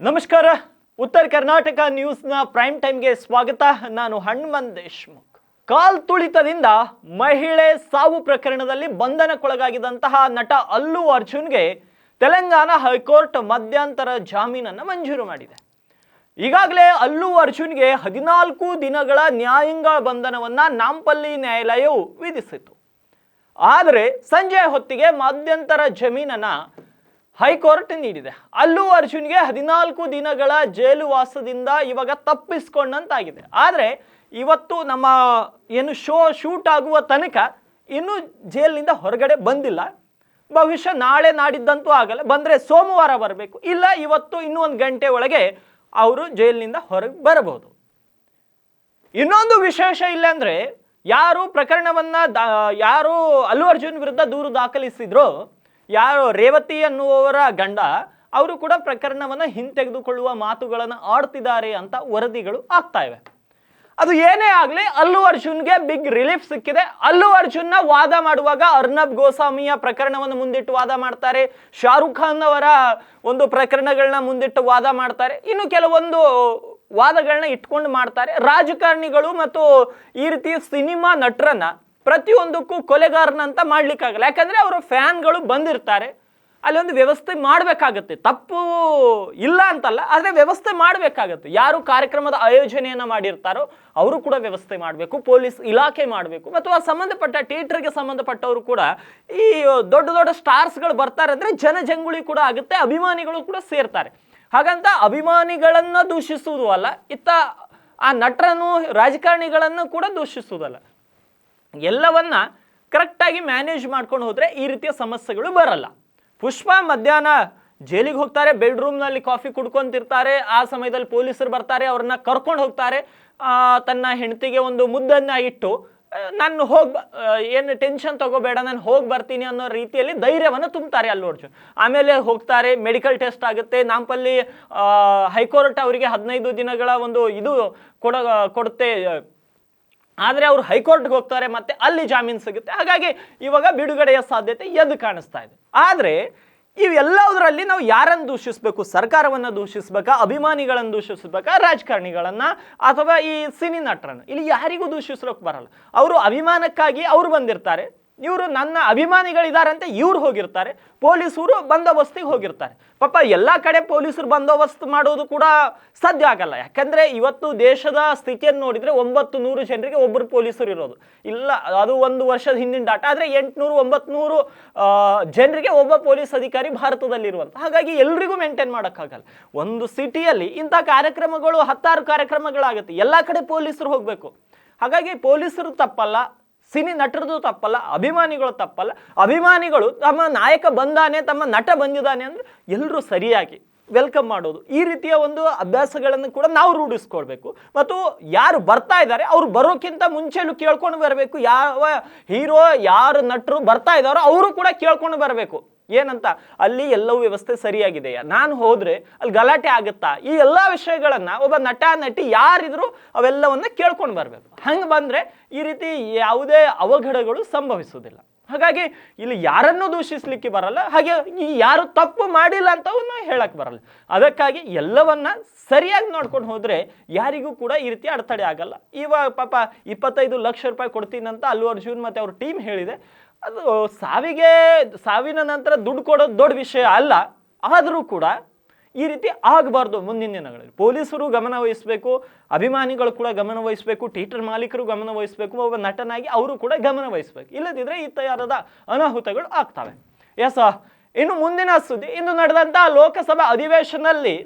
ನಮಸ್ಕಾರ. ಉತ್ತರ ಕರ್ನಾಟಕ ನ್ಯೂಸ್ನ ಪ್ರೈಮ್ ಟೈಮ್ಗೆ ಸ್ವಾಗತ. ನಾನು ಹಣ್ಮನ್ ದೇಶ್ಮುಖ್. ಕಾಲ್ ತುಳಿತದಿಂದ ಮಹಿಳೆ ಸಾವು ಪ್ರಕರಣದಲ್ಲಿ ಬಂಧನಕ್ಕೊಳಗಾಗಿದ್ದಂತಹ ನಟ ಅಲ್ಲು ಅರ್ಜುನ್ಗೆ ತೆಲಂಗಾಣ ಹೈಕೋರ್ಟ್ ಮಧ್ಯಂತರ ಜಾಮೀನನ್ನು ಮಂಜೂರು ಮಾಡಿದೆ. ಈಗಾಗಲೇ ಅಲ್ಲು ಅರ್ಜುನ್ಗೆ ಹದಿನಾಲ್ಕು ದಿನಗಳ ನ್ಯಾಯಾಂಗ ಬಂಧನವನ್ನು ನಾಂಪಲ್ಲಿ ನ್ಯಾಯಾಲಯವು ವಿಧಿಸಿತು. ಆದರೆ ಸಂಜೆ ಹೊತ್ತಿಗೆ ಮಧ್ಯಂತರ ಜಮೀನನ್ನ ಹೈಕೋರ್ಟ್ ನೀಡಿದೆ. ಅಲ್ಲೂ ಅರ್ಜುನ್ಗೆ ಹದಿನಾಲ್ಕು ದಿನಗಳ ಜೈಲು ವಾಸದಿಂದ ಇವಾಗ ತಪ್ಪಿಸ್ಕೊಂಡಂತಾಗಿದೆ. ಆದರೆ ಇವತ್ತು ನಮ್ಮ ಏನು ಶೋ ಶೂಟ್ ಆಗುವ ತನಕ ಇನ್ನೂ ಜೈಲಿನಿಂದ ಹೊರಗಡೆ ಬಂದಿಲ್ಲ. ಬಹುಶಃ ನಾಳೆ ನಾಡಿದ್ದಂತೂ ಆಗಲ್ಲ. ಬಂದರೆ ಸೋಮವಾರ ಬರಬೇಕು. ಇಲ್ಲ, ಇವತ್ತು ಇನ್ನೂ ಒಂದು ಗಂಟೆ ಒಳಗೆ ಅವರು ಜೈಲಿನಿಂದ ಹೊರಗೆ ಬರಬಹುದು. ಇನ್ನೊಂದು ವಿಶೇಷ ಇಲ್ಲ ಅಂದರೆ ಯಾರು ಪ್ರಕರಣವನ್ನು ದಾ- ಯಾರು ಅಲ್ಲು ಅರ್ಜುನ್ ವಿರುದ್ಧ ದೂರು ದಾಖಲಿಸಿದ್ರು ಯಾರು ರೇವತಿ ಅನ್ನುವವರ ಗಂಡ, ಅವರು ಕೂಡ ಪ್ರಕರಣವನ್ನ ಹಿಂತೆಗೆದುಕೊಳ್ಳುವ ಮಾತುಗಳನ್ನು ಆಡ್ತಿದ್ದಾರೆ ಅಂತ ವರದಿಗಳು ಆಗ್ತಾ ಇವೆ. ಅದು ಏನೇ ಆಗಲಿ, ಅಲ್ಲು ಅರ್ಜುನ್ಗೆ ಬಿಗ್ ರಿಲೀಫ್ ಸಿಕ್ಕಿದೆ. ಅಲ್ಲು ಅರ್ಜುನ್ನ ವಾದ ಮಾಡುವಾಗ ಅರ್ನಬ್ ಗೋಸ್ವಾಮಿಯ ಪ್ರಕರಣವನ್ನು ಮುಂದಿಟ್ಟು ವಾದ ಮಾಡ್ತಾರೆ. ಶಾರುಖ್ ಖಾನ್ ಅವರ ಒಂದು ಪ್ರಕರಣಗಳನ್ನ ಮುಂದಿಟ್ಟು ವಾದ ಮಾಡ್ತಾರೆ. ಇನ್ನು ಕೆಲವೊಂದು ವಾದಗಳನ್ನ ಇಟ್ಕೊಂಡು ಮಾಡ್ತಾರೆ. ರಾಜಕಾರಣಿಗಳು ಮತ್ತು ಈ ರೀತಿ ಸಿನಿಮಾ ನಟರನ್ನ ಪ್ರತಿಯೊಂದಕ್ಕೂ ಕೊಲೆಗಾರನಂತ ಮಾಡ್ಲಿಕ್ಕಾಗಲ್ಲ. ಯಾಕಂದ್ರೆ ಅವರು ಫ್ಯಾನ್ಗಳು ಬಂದಿರ್ತಾರೆ. ಅಲ್ಲಿ ಒಂದು ವ್ಯವಸ್ಥೆ ಮಾಡಬೇಕಾಗತ್ತೆ. ತಪ್ಪು ಇಲ್ಲ ಅಂತಲ್ಲ, ಆದರೆ ವ್ಯವಸ್ಥೆ ಮಾಡಬೇಕಾಗತ್ತೆ. ಯಾರು ಕಾರ್ಯಕ್ರಮದ ಆಯೋಜನೆಯನ್ನು ಮಾಡಿರ್ತಾರೋ, ಅವರು ಕೂಡ ವ್ಯವಸ್ಥೆ ಮಾಡಬೇಕು, ಪೊಲೀಸ್ ಇಲಾಖೆ ಮಾಡಬೇಕು. ಮತ್ತು ಆ ಸಂಬಂಧಪಟ್ಟ ಥಿಯೇಟರ್ಗೆ ಸಂಬಂಧಪಟ್ಟವರು ಕೂಡ ಈ ದೊಡ್ಡ ದೊಡ್ಡ ಸ್ಟಾರ್ಸ್ಗಳು ಬರ್ತಾರೆ ಅಂದರೆ ಜನಜಂಗುಳಿ ಕೂಡ ಆಗುತ್ತೆ, ಅಭಿಮಾನಿಗಳು ಕೂಡ ಸೇರ್ತಾರೆ. ಹಾಗಂತ ಅಭಿಮಾನಿಗಳನ್ನು ದೂಷಿಸುವುದು ಅಲ್ಲ, ಇತ್ತ ಆ ನಟರನ್ನು, ರಾಜಕಾರಣಿಗಳನ್ನು ಕೂಡ ದೂಷಿಸುವುದಲ್ಲ ಎಲ್ಲವನ್ನ ಕರೆಕ್ಟಾಗಿ ಮ್ಯಾನೇಜ್ ಮಾಡ್ಕೊಂಡು ಹೋದರೆ ಈ ರೀತಿಯ ಸಮಸ್ಯೆಗಳು ಬರಲ್ಲ. ಪುಷ್ಪ ಮಧ್ಯಾಹ್ನ ಜೈಲಿಗೆ ಹೋಗ್ತಾರೆ, ಬೆಡ್ರೂಮ್ನಲ್ಲಿ ಕಾಫಿ ಕುಡ್ಕೊಂತಿರ್ತಾರೆ, ಆ ಸಮಯದಲ್ಲಿ ಪೊಲೀಸರು ಬರ್ತಾರೆ, ಅವ್ರನ್ನ ಕರ್ಕೊಂಡು ಹೋಗ್ತಾರೆ. ತನ್ನ ಹೆಂಡತಿಗೆ ಒಂದು ಮುದ್ದನ್ನು ಇಟ್ಟು ನಾನು ಹೋಗಿ ಏನು ಟೆನ್ಷನ್ ತಗೋಬೇಡ, ನಾನು ಹೋಗಿ ಬರ್ತೀನಿ ಅನ್ನೋ ರೀತಿಯಲ್ಲಿ ಧೈರ್ಯವನ್ನು ತುಂಬ್ತಾರೆ ಅಲ್ಲಿ ಆಮೇಲೆ ಹೋಗ್ತಾರೆ, ಮೆಡಿಕಲ್ ಟೆಸ್ಟ್ ಆಗುತ್ತೆ. ನಾಂಪಲ್ಲಿ ಹೈಕೋರ್ಟ್ ಅವರಿಗೆ ಹದಿನೈದು ದಿನಗಳ ಒಂದು ಇದು ಕೊಡ, ಕೊಡುತ್ತೆ ಆದರೆ ಅವರು ಹೈಕೋರ್ಟ್ಗೆ ಹೋಗ್ತಾರೆ ಮತ್ತೆ ಅಲ್ಲಿ ಜಾಮೀನು ಸಿಗುತ್ತೆ. ಹಾಗಾಗಿ ಇವಾಗ ಬಿಡುಗಡೆಯ ಸಾಧ್ಯತೆ ಎದ್ದು ಕಾಣಿಸ್ತಾ ಇದೆ. ಆದರೆ ಇವೆಲ್ಲದರಲ್ಲಿ ನಾವು ಯಾರನ್ನು ದೂಷಿಸಬೇಕು? ಸರ್ಕಾರವನ್ನು ದೂಷಿಸಬೇಕಾ? ಅಭಿಮಾನಿಗಳನ್ನು ದೂಷಿಸಬೇಕಾ? ರಾಜಕಾರಣಿಗಳನ್ನು? ಅಥವಾ ಈ ಸಿನಿ ನಟರನ್ನು? ಇಲ್ಲಿ ಯಾರಿಗೂ ದೂಷಿಸ್ಲಿಕ್ಕೆ ಬರಲ್ಲ. ಅವರು ಅಭಿಮಾನಕ್ಕಾಗಿ ಅವರು ಬಂದಿರ್ತಾರೆ. ಇವರು ನನ್ನ ಅಭಿಮಾನಿಗಳಿದಾರಂತೆ ಇವ್ರು ಹೋಗಿರ್ತಾರೆ, ಪೊಲೀಸರು ಬಂದೋಬಸ್ತಿಗೆ ಹೋಗಿರ್ತಾರೆ. ಪಾಪ ಎಲ್ಲ ಕಡೆ ಪೊಲೀಸರು ಬಂದೋಬಸ್ತ್ ಮಾಡೋದು ಕೂಡ ಸಾಧ್ಯ ಆಗಲ್ಲ. ಯಾಕಂದರೆ ಇವತ್ತು ದೇಶದ ಸ್ಥಿತಿಯನ್ನು ನೋಡಿದರೆ ಒಂಬತ್ತು ನೂರು ಜನರಿಗೆ ಒಬ್ಬರು ಪೊಲೀಸರು ಇರೋದು. ಇಲ್ಲ, ಅದು ಒಂದು ವರ್ಷದ ಹಿಂದಿನ ಡಾಟಾ, ಆದರೆ ಎಂಟುನೂರು ಒಂಬತ್ತು ಜನರಿಗೆ ಒಬ್ಬ ಪೊಲೀಸ್ ಅಧಿಕಾರಿ ಭಾರತದಲ್ಲಿರುವಂಥ ಹಾಗಾಗಿ ಎಲ್ರಿಗೂ ಮೇಂಟೈನ್ ಮಾಡೋಕ್ಕಾಗಲ್ಲ. ಒಂದು ಸಿಟಿಯಲ್ಲಿ ಇಂಥ ಕಾರ್ಯಕ್ರಮಗಳು, ಹತ್ತಾರು ಕಾರ್ಯಕ್ರಮಗಳಾಗುತ್ತೆ. ಎಲ್ಲ ಕಡೆ ಪೊಲೀಸರು ಹೋಗಬೇಕು. ಹಾಗಾಗಿ ಪೊಲೀಸರು ತಪ್ಪಲ್ಲ. ಸಿನಿ ನಟರದು ತಪ್ಪಲ್ಲ, ಅಭಿಮಾನಿಗಳು ತಪ್ಪಲ್ಲ. ಅಭಿಮಾನಿಗಳು ತಮ್ಮ ನಾಯಕ ಬಂದಾನೆ, ತಮ್ಮ ನಟ ಬಂದಿದ್ದಾನೆ ಅಂದ್ರೆ ಎಲ್ಲರೂ ಸರಿಯಾಗಿ ವೆಲ್ಕಮ್ ಮಾಡೋದು. ಈ ರೀತಿಯ ಒಂದು ಅಭ್ಯಾಸಗಳನ್ನು ಕೂಡ ನಾವು ರೂಢಿಸ್ಕೊಳ್ಬೇಕು. ಮತ್ತು ಯಾರು ಬರ್ತಾ ಇದ್ದಾರೆ, ಅವ್ರು ಬರೋಕ್ಕಿಂತ ಮುಂಚೆಲೂ ಕೇಳ್ಕೊಂಡು ಬರಬೇಕು. ಯಾವ ಹೀರೋ, ಯಾರು ನಟರು ಬರ್ತಾ ಇದ್ದಾರೋ, ಅವರು ಕೂಡ ಕೇಳ್ಕೊಂಡು ಬರಬೇಕು. ಏನಂತ? ಅಲ್ಲಿ ಎಲ್ಲವೂ ವ್ಯವಸ್ಥೆ ಸರಿಯಾಗಿದೆಯಾ? ನಾನು ಹೋದ್ರೆ ಅಲ್ಲಿ ಗಲಾಟೆ ಆಗುತ್ತಾ? ಈ ಎಲ್ಲ ವಿಷಯಗಳನ್ನ ಒಬ್ಬ ನಟ, ನಟಿ ಯಾರಿದ್ರು ಅವೆಲ್ಲವನ್ನ ಕೇಳ್ಕೊಂಡು ಬರಬೇಕು. ಹಂಗೆ ಬಂದ್ರೆ ಈ ರೀತಿ ಯಾವುದೇ ಅವಘಡಗಳು ಸಂಭವಿಸುವುದಿಲ್ಲ. ಹಾಗಾಗಿ ಇಲ್ಲಿ ಯಾರನ್ನೂ ದೂಷಿಸ್ಲಿಕ್ಕೆ ಬರಲ್ಲ. ಹಾಗೆ ಈ ಯಾರು ತಪ್ಪು ಮಾಡಿಲ್ಲ ಅಂತವನ್ನ ಹೇಳಕ್ ಬರಲ್ಲ. ಅದಕ್ಕಾಗಿ ಎಲ್ಲವನ್ನ ಸರಿಯಾಗಿ ನೋಡ್ಕೊಂಡು ಹೋದ್ರೆ ಯಾರಿಗೂ ಕೂಡ ಈ ರೀತಿ ಅಡೆತಡೆ ಆಗಲ್ಲ. ಇವಾಗ ಪಾಪ ಇಪ್ಪತ್ತೈದು ಲಕ್ಷ ರೂಪಾಯಿ ಕೊಡ್ತೀನಂತ ಅಲ್ಲು ಅರ್ಜುನ್ ಮತ್ತೆ ಅವ್ರ ಟೀಮ್ ಹೇಳಿದೆ. ಅದು ಸಾವಿಗೆ, ಸಾವಿನ ನಂತರ ದುಡ್ಡು ಕೊಡೋದು ದೊಡ್ಡ ವಿಷಯ ಅಲ್ಲ. ಆದರೂ ಕೂಡ ಈ ರೀತಿ ಆಗಬಾರ್ದು ಮುಂದಿನ ದಿನಗಳಲ್ಲಿ. ಪೊಲೀಸರು ಗಮನವಹಿಸಬೇಕು ಅಭಿಮಾನಿಗಳು ಕೂಡ ಗಮನವಹಿಸಬೇಕು ಟೀಟರ್ ಮಾಲೀಕರು ಗಮನವಹಿಸಬೇಕು ಒಬ್ಬ ನಟನಾಗಿ ಅವರು ಕೂಡ ಗಮನ ಇಲ್ಲದಿದ್ದರೆ ಈ ತಯಾರದ ಅನಾಹುತಗಳು ಆಗ್ತವೆ. ಎಸ್, ಇನ್ನು ಮುಂದಿನ ಸುದ್ದಿ, ಇಂದು ನಡೆದಂತಹ ಲೋಕಸಭಾ ಅಧಿವೇಶನದಲ್ಲಿ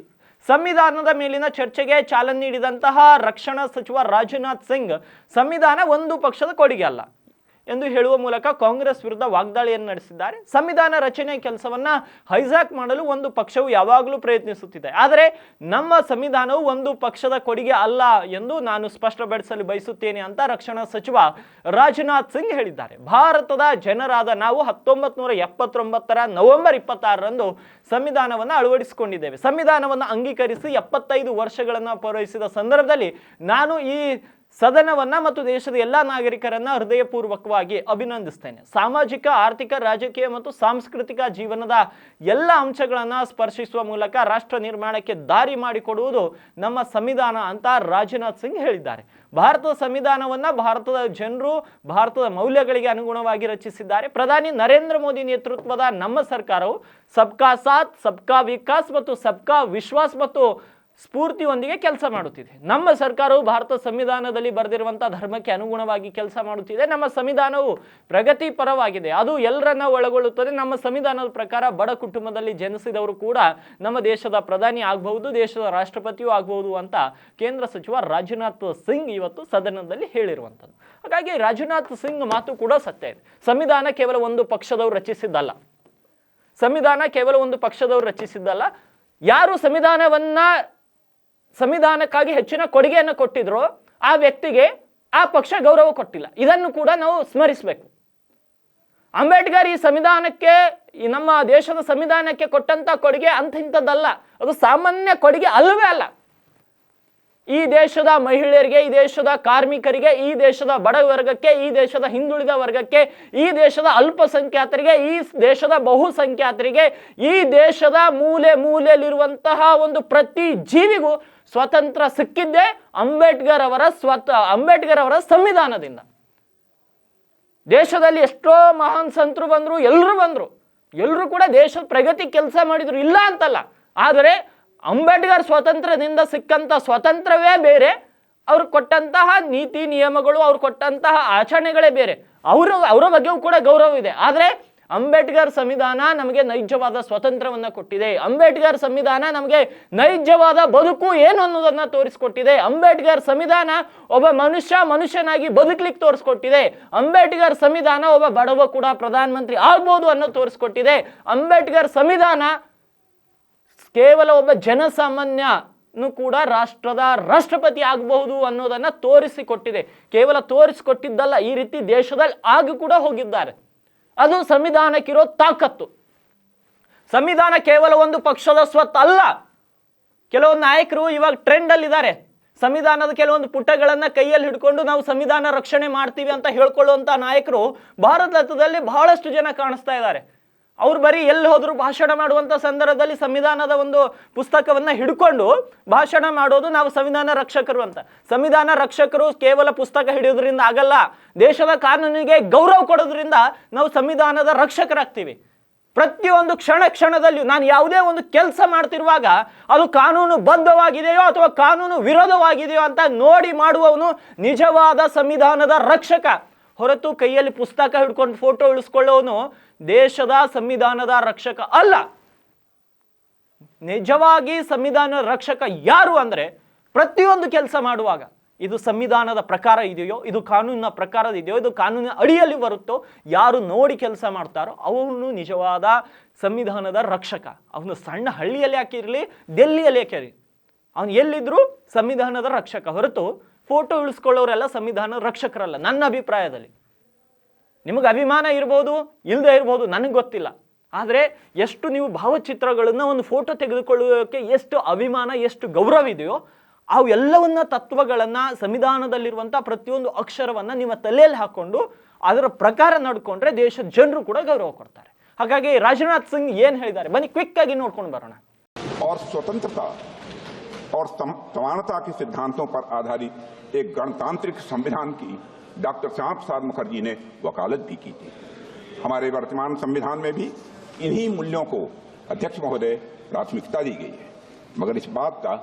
ಸಂವಿಧಾನದ ಮೇಲಿನ ಚರ್ಚೆಗೆ ಚಾಲನೆ ನೀಡಿದಂತಹ ರಕ್ಷಣಾ ಸಚಿವ ರಾಜನಾಥ್ ಸಿಂಗ್, ಸಂವಿಧಾನ ಒಂದು ಪಕ್ಷದ ಕೊಡುಗೆ ಅಲ್ಲ. ಎಂದು ಹೇಳುವ ಮೂಲಕ ಕಾಂಗ್ರೆಸ್ ವಿರುದ್ಧ ವಾಗ್ದಾಳಿಯನ್ನು ನಡೆಸಿದ್ದಾರೆ. ಸಂವಿಧಾನ ರಚನೆ ಕೆಲಸವನ್ನ ಹೈಜಾಕ್ ಮಾಡಲು ಒಂದು ಪಕ್ಷವು ಯಾವಾಗಲೂ ಪ್ರಯತ್ನಿಸುತ್ತಿದೆ. ಆದರೆ ನಮ್ಮ ಸಂವಿಧಾನವು ಒಂದು ಪಕ್ಷದ ಕೊಡುಗೆ ಅಲ್ಲ ಎಂದು ನಾನು ಸ್ಪಷ್ಟಪಡಿಸಲು ಬಯಸುತ್ತೇನೆ ಅಂತ ರಕ್ಷಣಾ ಸಚಿವ ರಾಜನಾಥ್ ಸಿಂಗ್ ಹೇಳಿದ್ದಾರೆ. ಭಾರತದ ಜನರಾದ ನಾವು ಹತ್ತೊಂಬತ್ ನೂರ ಎಪ್ಪತ್ತೊಂಬತ್ತರ ನವೆಂಬರ್ ಇಪ್ಪತ್ತಾರರಂದು ಸಂವಿಧಾನವನ್ನು ಅಳವಡಿಸಿಕೊಂಡಿದ್ದೇವೆ. ಸಂವಿಧಾನವನ್ನು ಅಂಗೀಕರಿಸಿ ಎಪ್ಪತ್ತೈದು ವರ್ಷಗಳನ್ನು ಪೂರೈಸಿದ ಸಂದರ್ಭದಲ್ಲಿ ನಾನು ಈ ಸದನವನ್ನ ಮತ್ತು ದೇಶದ ಎಲ್ಲ ನಾಗರಿಕರನ್ನ ಹೃದಯಪೂರ್ವಕವಾಗಿ ಅಭಿನಂದಿಸ್ತೇನೆ. ಸಾಮಾಜಿಕ, ಆರ್ಥಿಕ, ರಾಜಕೀಯ ಮತ್ತು ಸಾಂಸ್ಕೃತಿಕ ಜೀವನದ ಎಲ್ಲ ಅಂಶಗಳನ್ನ ಸ್ಪರ್ಶಿಸುವ ಮೂಲಕ ರಾಷ್ಟ್ರ ನಿರ್ಮಾಣಕ್ಕೆ ದಾರಿ ಮಾಡಿಕೊಡುವುದು ನಮ್ಮ ಸಂವಿಧಾನ ಅಂತ ರಾಜನಾಥ್ ಸಿಂಗ್ ಹೇಳಿದ್ದಾರೆ. ಭಾರತದ ಸಂವಿಧಾನವನ್ನ ಭಾರತದ ಜನರು, ಭಾರತದ ಮೌಲ್ಯಗಳಿಗೆ ಅನುಗುಣವಾಗಿ ರಚಿಸಿದ್ದಾರೆ. ಪ್ರಧಾನಿ ನರೇಂದ್ರ ಮೋದಿ ನೇತೃತ್ವದ ನಮ್ಮ ಸರ್ಕಾರವು ಸಬ್ಕಾ ಸಾಥ್, ಸಬ್ಕಾ ವಿಕಾಸ್ ಮತ್ತು ಸಬ್ಕಾ ವಿಶ್ವಾಸ್ ಮತ್ತು ಸ್ಫೂರ್ತಿಯೊಂದಿಗೆ ಕೆಲಸ ಮಾಡುತ್ತಿದೆ. ನಮ್ಮ ಸರ್ಕಾರವು ಭಾರತ ಸಂವಿಧಾನದಲ್ಲಿ ಬರೆದಿರುವಂಥ ಧರ್ಮಕ್ಕೆ ಅನುಗುಣವಾಗಿ ಕೆಲಸ ಮಾಡುತ್ತಿದೆ. ನಮ್ಮ ಸಂವಿಧಾನವು ಪ್ರಗತಿ ಪರವಾಗಿದೆ ಅದು ಎಲ್ಲರನ್ನ ಒಳಗೊಳ್ಳುತ್ತದೆ. ನಮ್ಮ ಸಂವಿಧಾನದ ಪ್ರಕಾರ ಬಡ ಕುಟುಂಬದಲ್ಲಿ ಜನಿಸಿದವರು ಕೂಡ ನಮ್ಮ ದೇಶದ ಪ್ರಧಾನಿ ಆಗಬಹುದು, ದೇಶದ ರಾಷ್ಟ್ರಪತಿಯೂ ಆಗಬಹುದು ಅಂತ ಕೇಂದ್ರ ಸಚಿವ ರಾಜನಾಥ್ ಸಿಂಗ್ ಇವತ್ತು ಸದನದಲ್ಲಿ ಹೇಳಿರುವಂಥದ್ದು. ಹಾಗಾಗಿ ರಾಜನಾಥ್ ಸಿಂಗ್ ಮಾತು ಕೂಡ ಸತ್ಯ ಇದೆ. ಸಂವಿಧಾನ ಕೇವಲ ಒಂದು ಪಕ್ಷದವರು ರಚಿಸಿದ್ದಲ್ಲ. ಸಂವಿಧಾನ ಕೇವಲ ಒಂದು ಪಕ್ಷದವರು ರಚಿಸಿದ್ದಲ್ಲ. ಯಾರು ಸಂವಿಧಾನವನ್ನ ಸಂವಿಧಾನಕ್ಕಾಗಿ ಹೆಚ್ಚಿನ ಕೊಡುಗೆಯನ್ನು ಕೊಟ್ಟಿದ್ರು ಆ ವ್ಯಕ್ತಿಗೆ ಆ ಪಕ್ಷ ಗೌರವ ಕೊಟ್ಟಿಲ್ಲ. ಇದನ್ನು ಕೂಡ ನಾವು ಸ್ಮರಿಸಬೇಕು. ಅಂಬೇಡ್ಕರ್ ಈ ಸಂವಿಧಾನಕ್ಕೆ, ಈ ನಮ್ಮ ದೇಶದ ಸಂವಿಧಾನಕ್ಕೆ ಕೊಟ್ಟಂತ ಕೊಡುಗೆ ಅಂಥಿಂಥದ್ದಲ್ಲ ಅದು ಸಾಮಾನ್ಯ ಕೊಡುಗೆ ಅಲ್ಲವೇ ಅಲ್ಲ. ಈ ದೇಶದ ಮಹಿಳೆಯರಿಗೆ, ಈ ದೇಶದ ಕಾರ್ಮಿಕರಿಗೆ, ಈ ದೇಶದ ಬಡ ವರ್ಗಕ್ಕೆ, ಈ ದೇಶದ ಹಿಂದುಳಿದ ವರ್ಗಕ್ಕೆ, ಈ ದೇಶದ ಅಲ್ಪಸಂಖ್ಯಾತರಿಗೆ, ಈ ದೇಶದ ಬಹುಸಂಖ್ಯಾತರಿಗೆ, ಈ ದೇಶದ ಮೂಲೆ ಮೂಲೆಯಲ್ಲಿರುವಂತಹ ಒಂದು ಪ್ರತಿ ಜೀವಿಗೂ ಸ್ವತಂತ್ರ ಸಿಕ್ಕಿದ್ದೇ ಅಂಬೇಡ್ಕರ್ ಅವರ ಸ್ವತ, ಅಂಬೇಡ್ಕರ್ ಅವರ ಸಂವಿಧಾನದಿಂದ. ದೇಶದಲ್ಲಿ ಎಷ್ಟೋ ಮಹಾನ್ ಸಂತರು ಬಂದರು ಎಲ್ಲರೂ ಬಂದರು. ಎಲ್ಲರೂ ಕೂಡ ದೇಶದ ಪ್ರಗತಿ ಕೆಲಸ ಮಾಡಿದ್ರು, ಇಲ್ಲ ಅಂತಲ್ಲ. ಆದರೆ ಅಂಬೇಡ್ಕರ್ ಸ್ವಾತಂತ್ರ್ಯದಿಂದ ಸಿಕ್ಕಂಥ ಸ್ವಾತಂತ್ರ್ಯವೇ ಬೇರೆ, ಅವ್ರು ಕೊಟ್ಟಂತಹ ನೀತಿ ನಿಯಮಗಳು, ಅವ್ರು ಕೊಟ್ಟಂತಹ ಆಚರಣೆಗಳೇ ಬೇರೆ. ಅವರು, ಅವರ ಬಗ್ಗೆಯೂ ಕೂಡ ಗೌರವ ಇದೆ. ಆದರೆ ಅಂಬೇಡ್ಕರ್ ಸಂವಿಧಾನ ನಮಗೆ ನೈಜವಾದ ಸ್ವಾತಂತ್ರ್ಯವನ್ನು ಕೊಟ್ಟಿದೆ. ಅಂಬೇಡ್ಕರ್ ಸಂವಿಧಾನ ನಮಗೆ ನೈಜವಾದ ಬದುಕು ಏನು ಅನ್ನೋದನ್ನು ತೋರಿಸ್ಕೊಟ್ಟಿದೆ. ಅಂಬೇಡ್ಕರ್ ಸಂವಿಧಾನ ಒಬ್ಬ ಮನುಷ್ಯ ಮನುಷ್ಯನಾಗಿ ಬದುಕಲಿಕ್ಕೆ ತೋರಿಸ್ಕೊಟ್ಟಿದೆ. ಅಂಬೇಡ್ಕರ್ ಸಂವಿಧಾನ ಒಬ್ಬ ಬಡವ ಕೂಡ ಪ್ರಧಾನಮಂತ್ರಿ ಆಗ್ಬೋದು ಅನ್ನೋದು ತೋರಿಸ್ಕೊಟ್ಟಿದೆ. ಅಂಬೇಡ್ಕರ್ ಸಂವಿಧಾನ ಕೇವಲ ಒಬ್ಬ ಜನಸಾಮಾನ್ಯನು ಕೂಡ ರಾಷ್ಟ್ರದ ರಾಷ್ಟ್ರಪತಿ ಆಗಬಹುದು ಅನ್ನೋದನ್ನ ತೋರಿಸಿಕೊಟ್ಟಿದೆ. ಕೇವಲ ತೋರಿಸಿಕೊಟ್ಟಿದ್ದಲ್ಲ, ಈ ರೀತಿ ದೇಶದಲ್ಲಿ ಆಗ ಕೂಡ ಹೋಗಿದ್ದಾರೆ. ಅದು ಸಂವಿಧಾನಕ್ಕಿರೋ ತಾಕತ್ತು. ಸಂವಿಧಾನ ಕೇವಲ ಒಂದು ಪಕ್ಷದ ಸ್ವತ್ತಲ್ಲ. ಕೆಲವೊಂದು ನಾಯಕರು ಇವಾಗ ಟ್ರೆಂಡ್ ಅಲ್ಲಿದ್ದಾರೆ ಸಂವಿಧಾನದ ಕೆಲವೊಂದು ಪುಟಗಳನ್ನು ಕೈಯಲ್ಲಿ ಹಿಡ್ಕೊಂಡು ನಾವು ಸಂವಿಧಾನ ರಕ್ಷಣೆ ಮಾಡ್ತೀವಿ ಅಂತ ಹೇಳ್ಕೊಳ್ಳುವಂಥ ನಾಯಕರು ಭಾರತದಲ್ಲಿ ಬಹಳಷ್ಟು ಜನ ಕಾಣಿಸ್ತಾ ಇದ್ದಾರೆ. ಅವ್ರು ಬರೀ ಎಲ್ಲಿ ಹೋದ್ರು ಭಾಷಣ ಮಾಡುವಂತ ಸಂದರ್ಭದಲ್ಲಿ ಸಂವಿಧಾನದ ಒಂದು ಪುಸ್ತಕವನ್ನ ಹಿಡ್ಕೊಂಡು ಭಾಷಣ ಮಾಡೋದು ನಾವು ಸಂವಿಧಾನ ರಕ್ಷಕರು ಅಂತ. ಸಂವಿಧಾನ ರಕ್ಷಕರು ಕೇವಲ ಪುಸ್ತಕ ಹಿಡಿಯೋದ್ರಿಂದ ಆಗಲ್ಲ, ದೇಶದ ಕಾನೂನಿಗೆ ಗೌರವ ಕೊಡೋದ್ರಿಂದ ನಾವು ಸಂವಿಧಾನದ ರಕ್ಷಕರಾಗ್ತೀವಿ. ಪ್ರತಿಯೊಂದು ಕ್ಷಣ ಕ್ಷಣದಲ್ಲಿಯೂ ನಾನು ಯಾವುದೇ ಒಂದು ಕೆಲಸ ಮಾಡ್ತಿರುವಾಗ ಅದು ಕಾನೂನು ಬದ್ಧವಾಗಿದೆಯೋ ಅಥವಾ ಕಾನೂನು ವಿರೋಧವಾಗಿದೆಯೋ ಅಂತ ನೋಡಿ ಮಾಡುವವನು ನಿಜವಾದ ಸಂವಿಧಾನದ ರಕ್ಷಕ. ಹೊರತು ಕೈಯಲ್ಲಿ ಪುಸ್ತಕ ಹಿಡ್ಕೊಂಡು ಫೋಟೋ ಇಳಿಸ್ಕೊಳ್ಳೋನು ದೇಶದ ಸಂವಿಧಾನದ ರಕ್ಷಕ ಅಲ್ಲ. ನಿಜವಾಗಿ ಸಂವಿಧಾನ ರಕ್ಷಕ ಯಾರು ಅಂದರೆ ಪ್ರತಿಯೊಂದು ಕೆಲಸ ಮಾಡುವಾಗ ಇದು ಸಂವಿಧಾನದ ಪ್ರಕಾರ ಇದೆಯೋ, ಇದು ಕಾನೂನಿನ ಪ್ರಕಾರ ಇದೆಯೋ, ಇದು ಕಾನೂನಿನ ಅಡಿಯಲ್ಲಿ ಬರುತ್ತೋ, ಯಾರು ನೋಡಿ ಕೆಲಸ ಮಾಡ್ತಾರೋ ಅವನು ನಿಜವಾದ ಸಂವಿಧಾನದ ರಕ್ಷಕ. ಅವನು ಸಣ್ಣ ಹಳ್ಳಿಯಲ್ಲಿ ಹಾಕಿರಲಿ ಡೆಲ್ಲಿಯಲ್ಲಿ ಹಾಕಿರಲಿ ಅವನು ಎಲ್ಲಿದ್ದರೂ ಸಂವಿಧಾನದ ರಕ್ಷಕ ಹೊರತು ಫೋಟೋ ಉಳಿಸ್ಕೊಳ್ಳೋರೆಲ್ಲ ಸಂವಿಧಾನ ರಕ್ಷಕರಲ್ಲ, ನನ್ನ ಅಭಿಪ್ರಾಯದಲ್ಲಿ. ನಿಮಗೆ ಅಭಿಮಾನ ಇರ್ಬೋದು ಇಲ್ಲದೆ ಇರ್ಬೋದು, ನನಗೆ ಗೊತ್ತಿಲ್ಲ. ಆದರೆ ಎಷ್ಟು ನೀವು ಭಾವಚಿತ್ರಗಳನ್ನು ಒಂದು ಫೋಟೋ ತೆಗೆದುಕೊಳ್ಳೋಕ್ಕೆ ಎಷ್ಟು ಅಭಿಮಾನ, ಎಷ್ಟು ಗೌರವ ಇದೆಯೋ ಅವು ಎಲ್ಲವನ್ನ ತತ್ವಗಳನ್ನು ಸಂವಿಧಾನದಲ್ಲಿರುವಂಥ ಪ್ರತಿಯೊಂದು ಅಕ್ಷರವನ್ನು ನಿಮ್ಮ ತಲೆಯಲ್ಲಿ ಹಾಕ್ಕೊಂಡು ಅದರ ಪ್ರಕಾರ ನಡ್ಕೊಂಡ್ರೆ ದೇಶದ ಜನರು ಕೂಡ ಗೌರವ ಕೊಡ್ತಾರೆ. ಹಾಗಾಗಿ ರಾಜನಾಥ್ ಸಿಂಗ್ ಏನು ಹೇಳಿದ್ದಾರೆ? ಬನ್ನಿ ಕ್ವಿಕ್ ಆಗಿ ನೋಡ್ಕೊಂಡು ಬರೋಣ. और समानता के सिद्धांतों पर आधारित एक गणतांत्रिक संविधान की डॉक्टर श्याम प्रसाद मुखर्जी ने वकालत भी की थी। हमारे वर्तमान संविधान में भी इन्हीं मूल्यों को अध्यक्ष महोदय प्राथमिकता दी गई है, मगर इस बात का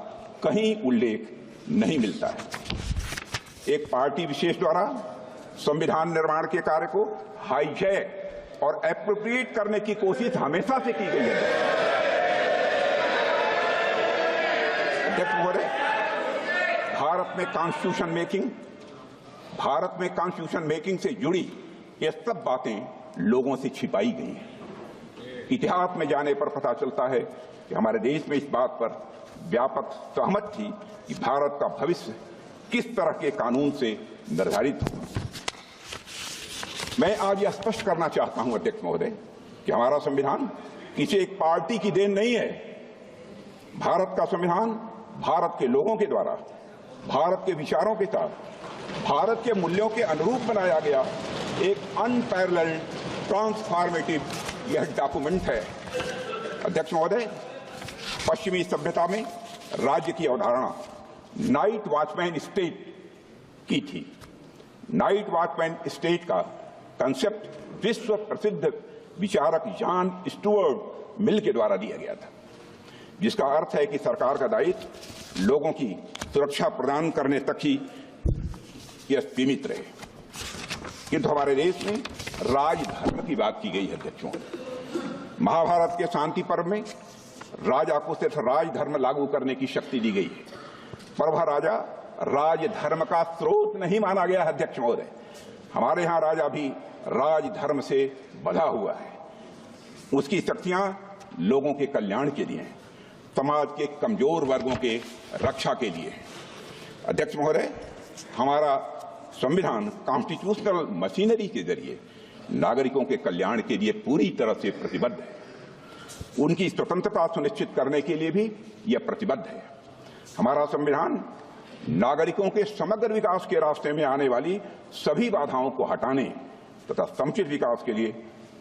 कहीं उल्लेख नहीं मिलता है। एक पार्टी विशेष द्वारा संविधान निर्माण के कार्य को हाईजैक और एप्रोप्रिएट करने की कोशिश हमेशा से की गई है। अध्यक्ष महोदय भारत में कॉन्स्टिट्यूशन मेकिंग भारत में कॉन्स्टिट्यूशन मेकिंग से जुड़ी ये सब बातें लोगों से छिपाई गई हैं। इतिहास में जाने पर पता चलता है कि हमारे देश में इस बात पर व्यापक सहमत थी कि भारत का भविष्य किस तरह के कानून से निर्धारित हो मैं आज यह स्पष्ट करना चाहता हूँ अध्यक्ष महोदय, कि हमारा संविधान किसी एक पार्टी की देन नहीं है। भारत का संविधान भारत के लोगों के द्वारा, भारत के विचारों के साथ, भारत के मूल्यों के अनुरूप बनाया गया एक अनपैरल ट्रांसफॉर्मेटिव यह डॉक्यूमेंट है। अध्यक्ष महोदय, पश्चिमी सभ्यता में राज्य की अवधारणा नाइट वॉचमैन स्टेट की थी। नाइट वॉचमैन स्टेट का कंसेप्ट विश्व प्रसिद्ध विचारक जॉन स्टुअर्ट मिल के द्वारा दिया गया था। जिसका अर्थ है कि सरकार का दायित्व लोगों की सुरक्षा प्रदान करने तक ही यह सीमित रहे। किंतु हमारे देश में राजधर्म की बात की गई है, अध्यक्षों। महाभारत के शांति पर्व में राजा को सिर्फ़ राजधर्म लागू करने की शक्ति दी गई है। पर वह राजा राजधर्म का स्रोत नहीं माना गया है, अध्यक्ष महोदय। हमारे यहाँ राजा भी राजधर्म से बधा हुआ है। उसकी शक्तियाँ लोगों के कल्याण के लिए हैं। समाज के कमज़ोर वर्गों के रक्षा के लिए। अध्यक्ष महोदय, हमारा संविधान कॉन्स्टिट्यूशनल मशीनरी के ज़रिए नागरिकों के कल्याण के लिए पूरी तरह से प्रतिबद्ध है। उनकी स्वतंत्रता सुनिश्चित करने के लिए भी यह प्रतिबद्ध है। हमारा संविधान नागरिकों के समग्र विकास के रास्ते में आने वाली सभी बाधाओं को हटाने तथा समुचित विकास के लिए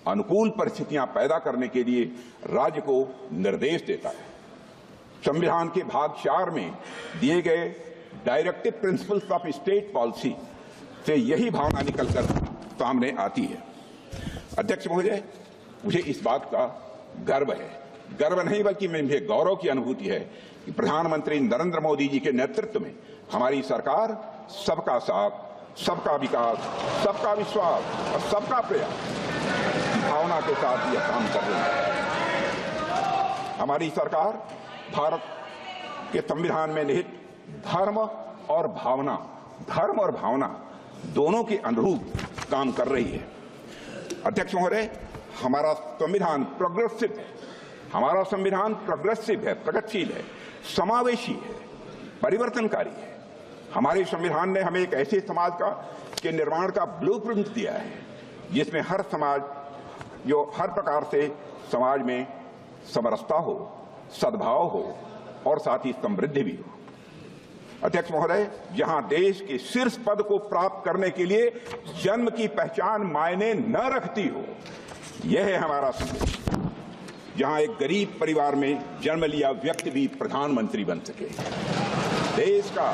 अनुकूल परिस्थितियाँ पैदा करने के लिए राज्य को निर्देश देता है। संविधान के भाग चार में दिए गए directive principles of state policy से यही भावना निकलकर सामने आती है। अध्यक्ष महोदय, मुझे इस बात का गर्व है। गर्व नहीं बल्कि मुझे गौरव की अनुभूति है कि प्रधानमंत्री नरेंद्र मोदी जी के नेतृत्व में हमारी सरकार सबका साथ, सबका विकास, सबका विश्वास और सबका प्रयास भावना के साथ यह काम कर रही है। हमारी सरकार भारत के संविधान में निहित धर्म और भावना, धर्म और भावना दोनों के अनुरूप काम कर रही है। अध्यक्ष महोदय, हमारा संविधान प्रोग्रेसिव है। हमारा संविधान प्रोग्रेसिव है, प्रगतिशील है, समावेशी है, परिवर्तनकारी है। हमारे संविधान ने हमें एक ऐसे समाज का, के निर्माण का ब्लूप्रिंट दिया है, जिसमें हर समाज, जो हर प्रकार से समाज में समरसता हो सद्भाव हो और साथ ही समृद्धि भी हो। अध्यक्ष महोदय जहाँ देश के शीर्ष पद को प्राप्त करने के लिए जन्म की पहचान मायने न रखती हो, यह है हमारा संदेश। जहाँ एक गरीब परिवार में जन्म लिया व्यक्ति भी प्रधानमंत्री बन सके। देश का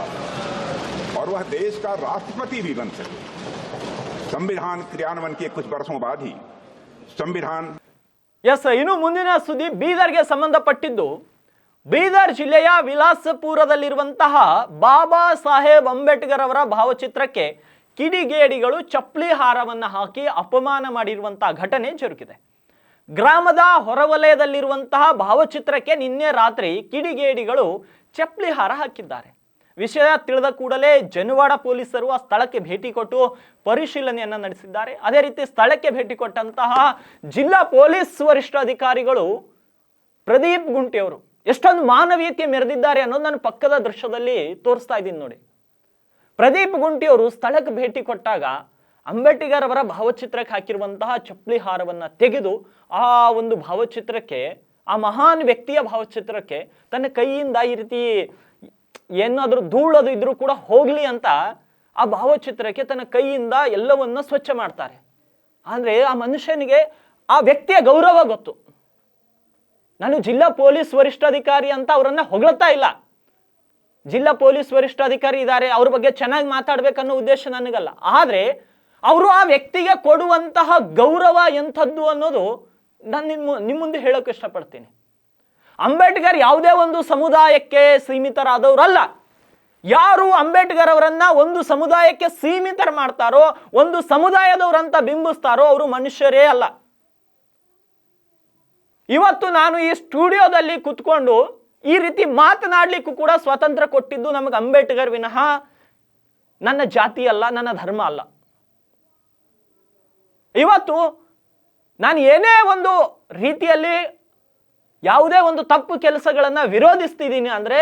और वह देश का राष्ट्रपति भी बन सके। संविधान क्रियान्वयन के कुछ वर्षों बाद ही संविधान ಎಸ್, ಇನ್ನು ಮುಂದಿನ ಸುದ್ದಿ ಬೀದರ್ಗೆ ಸಂಬಂಧಪಟ್ಟಿದ್ದು. ಬೀದರ್ ಜಿಲ್ಲೆಯ ವಿಲಾಸಪುರದಲ್ಲಿರುವಂತಹ ಬಾಬಾ ಸಾಹೇಬ್ ಅಂಬೇಡ್ಕರ್ ಅವರ ಭಾವಚಿತ್ರಕ್ಕೆ ಕಿಡಿಗೇಡಿಗಳು ಚಪ್ಪಲಿ ಹಾರವನ್ನು ಹಾಕಿ ಅಪಮಾನ ಮಾಡಿರುವಂತಹ ಘಟನೆ ಜರುಗಿದೆ. ಗ್ರಾಮದ ಹೊರವಲಯದಲ್ಲಿರುವಂತಹ ಭಾವಚಿತ್ರಕ್ಕೆ ನಿನ್ನೆ ರಾತ್ರಿ ಕಿಡಿಗೇಡಿಗಳು ಚಪ್ಪಲಿ ಹಾರ ಹಾಕಿದ್ದಾರೆ. ವಿಷಯ ತಿಳಿದ ಕೂಡಲೇ ಜನವಾಡ ಪೊಲೀಸರು ಆ ಸ್ಥಳಕ್ಕೆ ಭೇಟಿ ಕೊಟ್ಟು ಪರಿಶೀಲನೆಯನ್ನ ನಡೆಸಿದ್ದಾರೆ. ಅದೇ ರೀತಿ ಸ್ಥಳಕ್ಕೆ ಭೇಟಿ ಕೊಟ್ಟಂತಹ ಜಿಲ್ಲಾ ಪೊಲೀಸ್ ವರಿಷ್ಠಾಧಿಕಾರಿಗಳು ಪ್ರದೀಪ್ ಗುಂಟಿ ಅವರು ಎಷ್ಟೊಂದು ಮಾನವೀಯತೆ ಮೆರೆದಿದ್ದಾರೆ ಅನ್ನೋದು ನಾನು ಪಕ್ಕದ ದೃಶ್ಯದಲ್ಲಿ ತೋರಿಸ್ತಾ ಇದ್ದೀನಿ ನೋಡಿ. ಪ್ರದೀಪ್ ಗುಂಟಿ ಅವರು ಸ್ಥಳಕ್ಕೆ ಭೇಟಿ ಕೊಟ್ಟಾಗ ಅಂಬೇಡ್ಕರ್ ಅವರ ಭಾವಚಿತ್ರಕ್ಕೆ ಹಾಕಿರುವಂತಹ ಚಪ್ಪಲಿ ಹಾರವನ್ನು ತೆಗೆದು ಆ ಒಂದು ಭಾವಚಿತ್ರಕ್ಕೆ, ಆ ಮಹಾನ್ ವ್ಯಕ್ತಿಯ ಭಾವಚಿತ್ರಕ್ಕೆ ತನ್ನ ಕೈಯಿಂದ ಈ ರೀತಿ ಏನಾದರೂ ಧೂಳದು ಇದ್ರೂ ಕೂಡ ಹೋಗ್ಲಿ ಅಂತ ಆ ಭಾವಚಿತ್ರಕ್ಕೆ ತನ್ನ ಕೈಯಿಂದ ಎಲ್ಲವನ್ನ ಸ್ವಚ್ಛ ಮಾಡ್ತಾರೆ. ಅಂದ್ರೆ ಆ ಮನುಷ್ಯನಿಗೆ ಆ ವ್ಯಕ್ತಿಯ ಗೌರವ ಗೊತ್ತು. ನಾನು ಜಿಲ್ಲಾ ಪೊಲೀಸ್ ವರಿಷ್ಠಾಧಿಕಾರಿ ಅಂತ ಅವರನ್ನ ಹೊಗಳ್ತಾ ಇಲ್ಲ. ಜಿಲ್ಲಾ ಪೊಲೀಸ್ ವರಿಷ್ಠಾಧಿಕಾರಿ ಇದ್ದಾರೆ, ಅವ್ರ ಬಗ್ಗೆ ಚೆನ್ನಾಗಿ ಮಾತಾಡ್ಬೇಕನ್ನೋ ಉದ್ದೇಶ ನನಗಲ್ಲ. ಆದರೆ ಅವರು ಆ ವ್ಯಕ್ತಿಗೆ ಕೊಡುವಂತಹ ಗೌರವ ಎಂಥದ್ದು ಅನ್ನೋದು ನಾನು ನಿಮ್ಮ ನಿಮ್ಮ ಮುಂದೆ ಹೇಳೋಕೆ ಇಷ್ಟಪಡ್ತೀನಿ. ಅಂಬೇಡ್ಕರ್ ಯಾವುದೇ ಒಂದು ಸಮುದಾಯಕ್ಕೆ ಸೀಮಿತರಾದವರಲ್ಲ. ಯಾರು ಅಂಬೇಡ್ಕರ್ ಅವರನ್ನ ಒಂದು ಸಮುದಾಯಕ್ಕೆ ಸೀಮಿತರ ಮಾಡ್ತಾರೋ, ಒಂದು ಸಮುದಾಯದವರಂತ ಬಿಂಬಿಸ್ತಾರೋ ಅವರು ಮನುಷ್ಯರೇ ಅಲ್ಲ. ಇವತ್ತು ನಾನು ಈ ಸ್ಟುಡಿಯೋದಲ್ಲಿ ಕುತ್ಕೊಂಡು ಈ ರೀತಿ ಮಾತನಾಡ್ಲಿಕ್ಕೂ ಕೂಡ ಸ್ವಾತಂತ್ರ್ಯ ಕೊಟ್ಟಿದ್ದು ನಮಗೆ ಅಂಬೇಡ್ಕರ್ ವಿನಃ ನನ್ನ ಜಾತಿ ಅಲ್ಲ, ನನ್ನ ಧರ್ಮ ಅಲ್ಲ. ಇವತ್ತು ನಾನು ಏನೇ ಒಂದು ರೀತಿಯಲ್ಲಿ ಯಾವುದೇ ಒಂದು ತಪ್ಪು ಕೆಲಸಗಳನ್ನು ವಿರೋಧಿಸ್ತಿದ್ದೀನಿ ಅಂದರೆ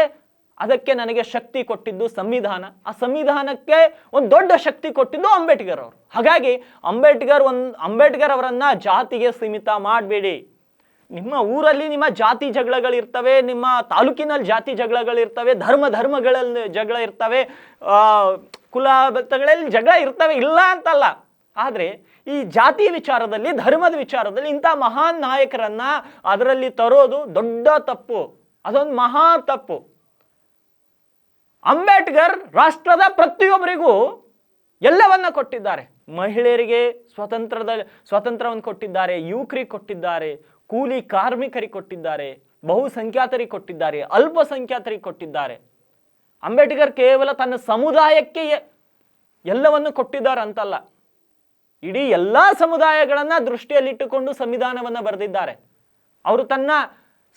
ಅದಕ್ಕೆ ನನಗೆ ಶಕ್ತಿ ಕೊಟ್ಟಿದ್ದು ಸಂವಿಧಾನ. ಆ ಸಂವಿಧಾನಕ್ಕೆ ಒಂದು ದೊಡ್ಡ ಶಕ್ತಿ ಕೊಟ್ಟಿದ್ದು ಅಂಬೇಡ್ಕರ್ ಅವರು. ಹಾಗಾಗಿ ಅಂಬೇಡ್ಕರ್ ಒಂದು, ಅಂಬೇಡ್ಕರ್ ಅವರನ್ನು ಜಾತಿಗೆ ಸೀಮಿತ ಮಾಡಬೇಡಿ. ನಿಮ್ಮ ಊರಲ್ಲಿ ನಿಮ್ಮ ಜಾತಿ ಜಗಳಗಳಿರ್ತವೆ ನಿಮ್ಮ ತಾಲೂಕಿನಲ್ಲಿ ಜಾತಿ ಜಗಳಗಳಿರ್ತವೆ ಧರ್ಮ ಧರ್ಮಗಳಲ್ಲಿ ಜಗಳ ಇರ್ತವೆ ಕುಲ ಜಗಳ ಇರ್ತವೆ, ಇಲ್ಲ ಅಂತಲ್ಲ. ಆದರೆ ಈ ಜಾತಿ ವಿಚಾರದಲ್ಲಿ, ಧರ್ಮದ ವಿಚಾರದಲ್ಲಿ ಇಂಥ ಮಹಾನ್ ನಾಯಕರನ್ನ ಅದರಲ್ಲಿ ತರೋದು ದೊಡ್ಡ ತಪ್ಪು. ಅದೊಂದು ಮಹಾ ತಪ್ಪು. ಅಂಬೇಡ್ಕರ್ ರಾಷ್ಟ್ರದ ಪ್ರತಿಯೊಬ್ಬರಿಗೂ ಎಲ್ಲವನ್ನ ಕೊಟ್ಟಿದ್ದಾರೆ. ಮಹಿಳೆಯರಿಗೆ ಸ್ವತಂತ್ರದ, ಸ್ವಾತಂತ್ರ್ಯವನ್ನು ಕೊಟ್ಟಿದ್ದಾರೆ, ಯುವಕರಿಗೆ ಕೊಟ್ಟಿದ್ದಾರೆ, ಕೂಲಿ ಕಾರ್ಮಿಕರಿಗೆ ಕೊಟ್ಟಿದ್ದಾರೆ, ಬಹುಸಂಖ್ಯಾತರಿಗೆ ಕೊಟ್ಟಿದ್ದಾರೆ, ಅಲ್ಪಸಂಖ್ಯಾತರಿಗೆ ಕೊಟ್ಟಿದ್ದಾರೆ. ಅಂಬೇಡ್ಕರ್ ಕೇವಲ ತನ್ನ ಸಮುದಾಯಕ್ಕೆ ಎಲ್ಲವನ್ನು ಕೊಟ್ಟಿದ್ದಾರೆ ಅಂತಲ್ಲ. ಇಡೀ ಎಲ್ಲ ಸಮುದಾಯಗಳನ್ನು ದೃಷ್ಟಿಯಲ್ಲಿಟ್ಟುಕೊಂಡು ಸಂವಿಧಾನವನ್ನು ಬರೆದಿದ್ದಾರೆ. ಅವರು ತನ್ನ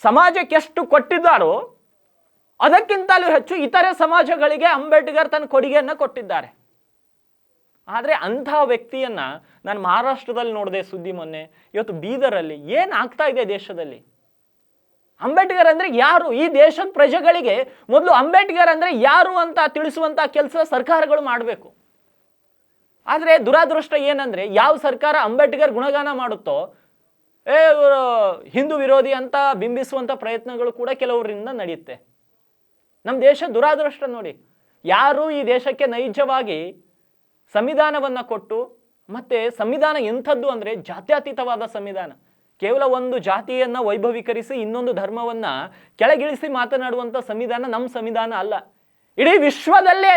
ಸಮಾಜಕ್ಕೆ ಎಷ್ಟು ಕೊಟ್ಟಿದ್ದಾರೋ ಅದಕ್ಕಿಂತಲೂ ಹೆಚ್ಚು ಇತರೆ ಸಮಾಜಗಳಿಗೆ ಅಂಬೇಡ್ಕರ್ ತನ್ನ ಕೊಡುಗೆಯನ್ನು ಕೊಟ್ಟಿದ್ದಾರೆ. ಆದರೆ ಅಂಥ ವ್ಯಕ್ತಿಯನ್ನ ನಾನು ಮಹಾರಾಷ್ಟ್ರದಲ್ಲಿ ನೋಡಿದೆ ಸುದ್ದಿ ಮೊನ್ನೆ, ಇವತ್ತು ಬೀದರಲ್ಲಿ, ಏನು ಆಗ್ತಾ ಇದೆ ದೇಶದಲ್ಲಿ? ಅಂಬೇಡ್ಕರ್ ಅಂದರೆ ಯಾರು? ಈ ದೇಶದ ಪ್ರಜೆಗಳಿಗೆ ಮೊದಲು ಅಂಬೇಡ್ಕರ್ ಅಂದರೆ ಯಾರು ಅಂತ ತಿಳಿಸುವಂಥ ಕೆಲಸ ಸರ್ಕಾರಗಳು ಮಾಡಬೇಕು. ಆದರೆ ದುರಾದೃಷ್ಟ ಏನಂದರೆ ಯಾವ ಸರ್ಕಾರ ಅಂಬೇಡ್ಕರ್ ಗುಣಗಾನ ಮಾಡುತ್ತೋ, ಏ ಹಿಂದೂ ವಿರೋಧಿ ಅಂತ ಬಿಂಬಿಸುವಂಥ ಪ್ರಯತ್ನಗಳು ಕೂಡ ಕೆಲವರಿಂದ ನಡೆಯುತ್ತೆ. ನಮ್ಮ ದೇಶ ದುರಾದೃಷ್ಟ ನೋಡಿ. ಯಾರು ಈ ದೇಶಕ್ಕೆ ನೈಜವಾಗಿ ಸಂವಿಧಾನವನ್ನು ಕೊಟ್ಟು, ಮತ್ತು ಸಂವಿಧಾನ ಎಂಥದ್ದು ಅಂದರೆ ಜಾತ್ಯತೀತವಾದ ಸಂವಿಧಾನ. ಕೇವಲ ಒಂದು ಜಾತಿಯನ್ನು ವೈಭವೀಕರಿಸಿ ಇನ್ನೊಂದು ಧರ್ಮವನ್ನು ಕೆಳಗಿಳಿಸಿ ಮಾತನಾಡುವಂಥ ಸಂವಿಧಾನ ನಮ್ಮ ಸಂವಿಧಾನ ಅಲ್ಲ. ಇಡೀ ವಿಶ್ವದಲ್ಲೇ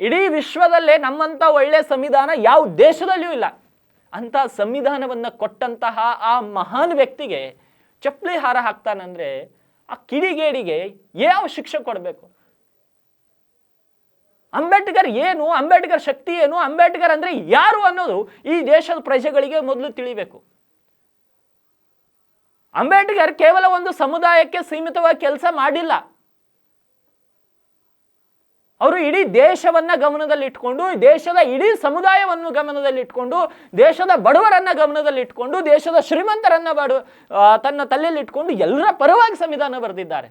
ಇಡೀ ವಿಶ್ವದಲ್ಲೇ ನಮ್ಮಂಥ ಒಳ್ಳೆಯ ಸಂವಿಧಾನ ಯಾವ ದೇಶದಲ್ಲಿಯೂ ಇಲ್ಲ. ಅಂತ ಸಂವಿಧಾನವನ್ನು ಕೊಟ್ಟಂತಹ ಆ ಮಹಾನ್ ವ್ಯಕ್ತಿಗೆ ಚಪ್ಪಲಿ ಹಾರ ಹಾಕ್ತಾನಂದ್ರೆ ಆ ಕಿಡಿಗೇಡಿಗೆ ಯಾವ ಶಿಕ್ಷೆ ಕೊಡಬೇಕು? ಅಂಬೇಡ್ಕರ್ ಏನು? ಅಂಬೇಡ್ಕರ್ ಶಕ್ತಿ ಏನು? ಅಂಬೇಡ್ಕರ್ ಅಂದರೆ ಯಾರು ಅನ್ನೋದು ಈ ದೇಶದ ಪ್ರಜೆಗಳಿಗೆ ಮೊದಲು ತಿಳಿಬೇಕು. ಅಂಬೇಡ್ಕರ್ ಕೇವಲ ಒಂದು ಸಮುದಾಯಕ್ಕೆ ಸೀಮಿತವಾಗಿ ಕೆಲಸ ಮಾಡಿಲ್ಲ. ಅವರು ಇಡೀ ದೇಶವನ್ನ ಗಮನದಲ್ಲಿಟ್ಕೊಂಡು, ದೇಶದ ಇಡೀ ಸಮುದಾಯವನ್ನು ಗಮನದಲ್ಲಿಟ್ಕೊಂಡು, ದೇಶದ ಬಡವರನ್ನ ಗಮನದಲ್ಲಿಟ್ಕೊಂಡು, ದೇಶದ ಶ್ರೀಮಂತರನ್ನ ಬಡ ತನ್ನ ತಲೆಯಲ್ಲಿಟ್ಕೊಂಡು ಎಲ್ಲರ ಪರವಾಗಿ ಸಂವಿಧಾನ ಬರೆದಿದ್ದಾರೆ.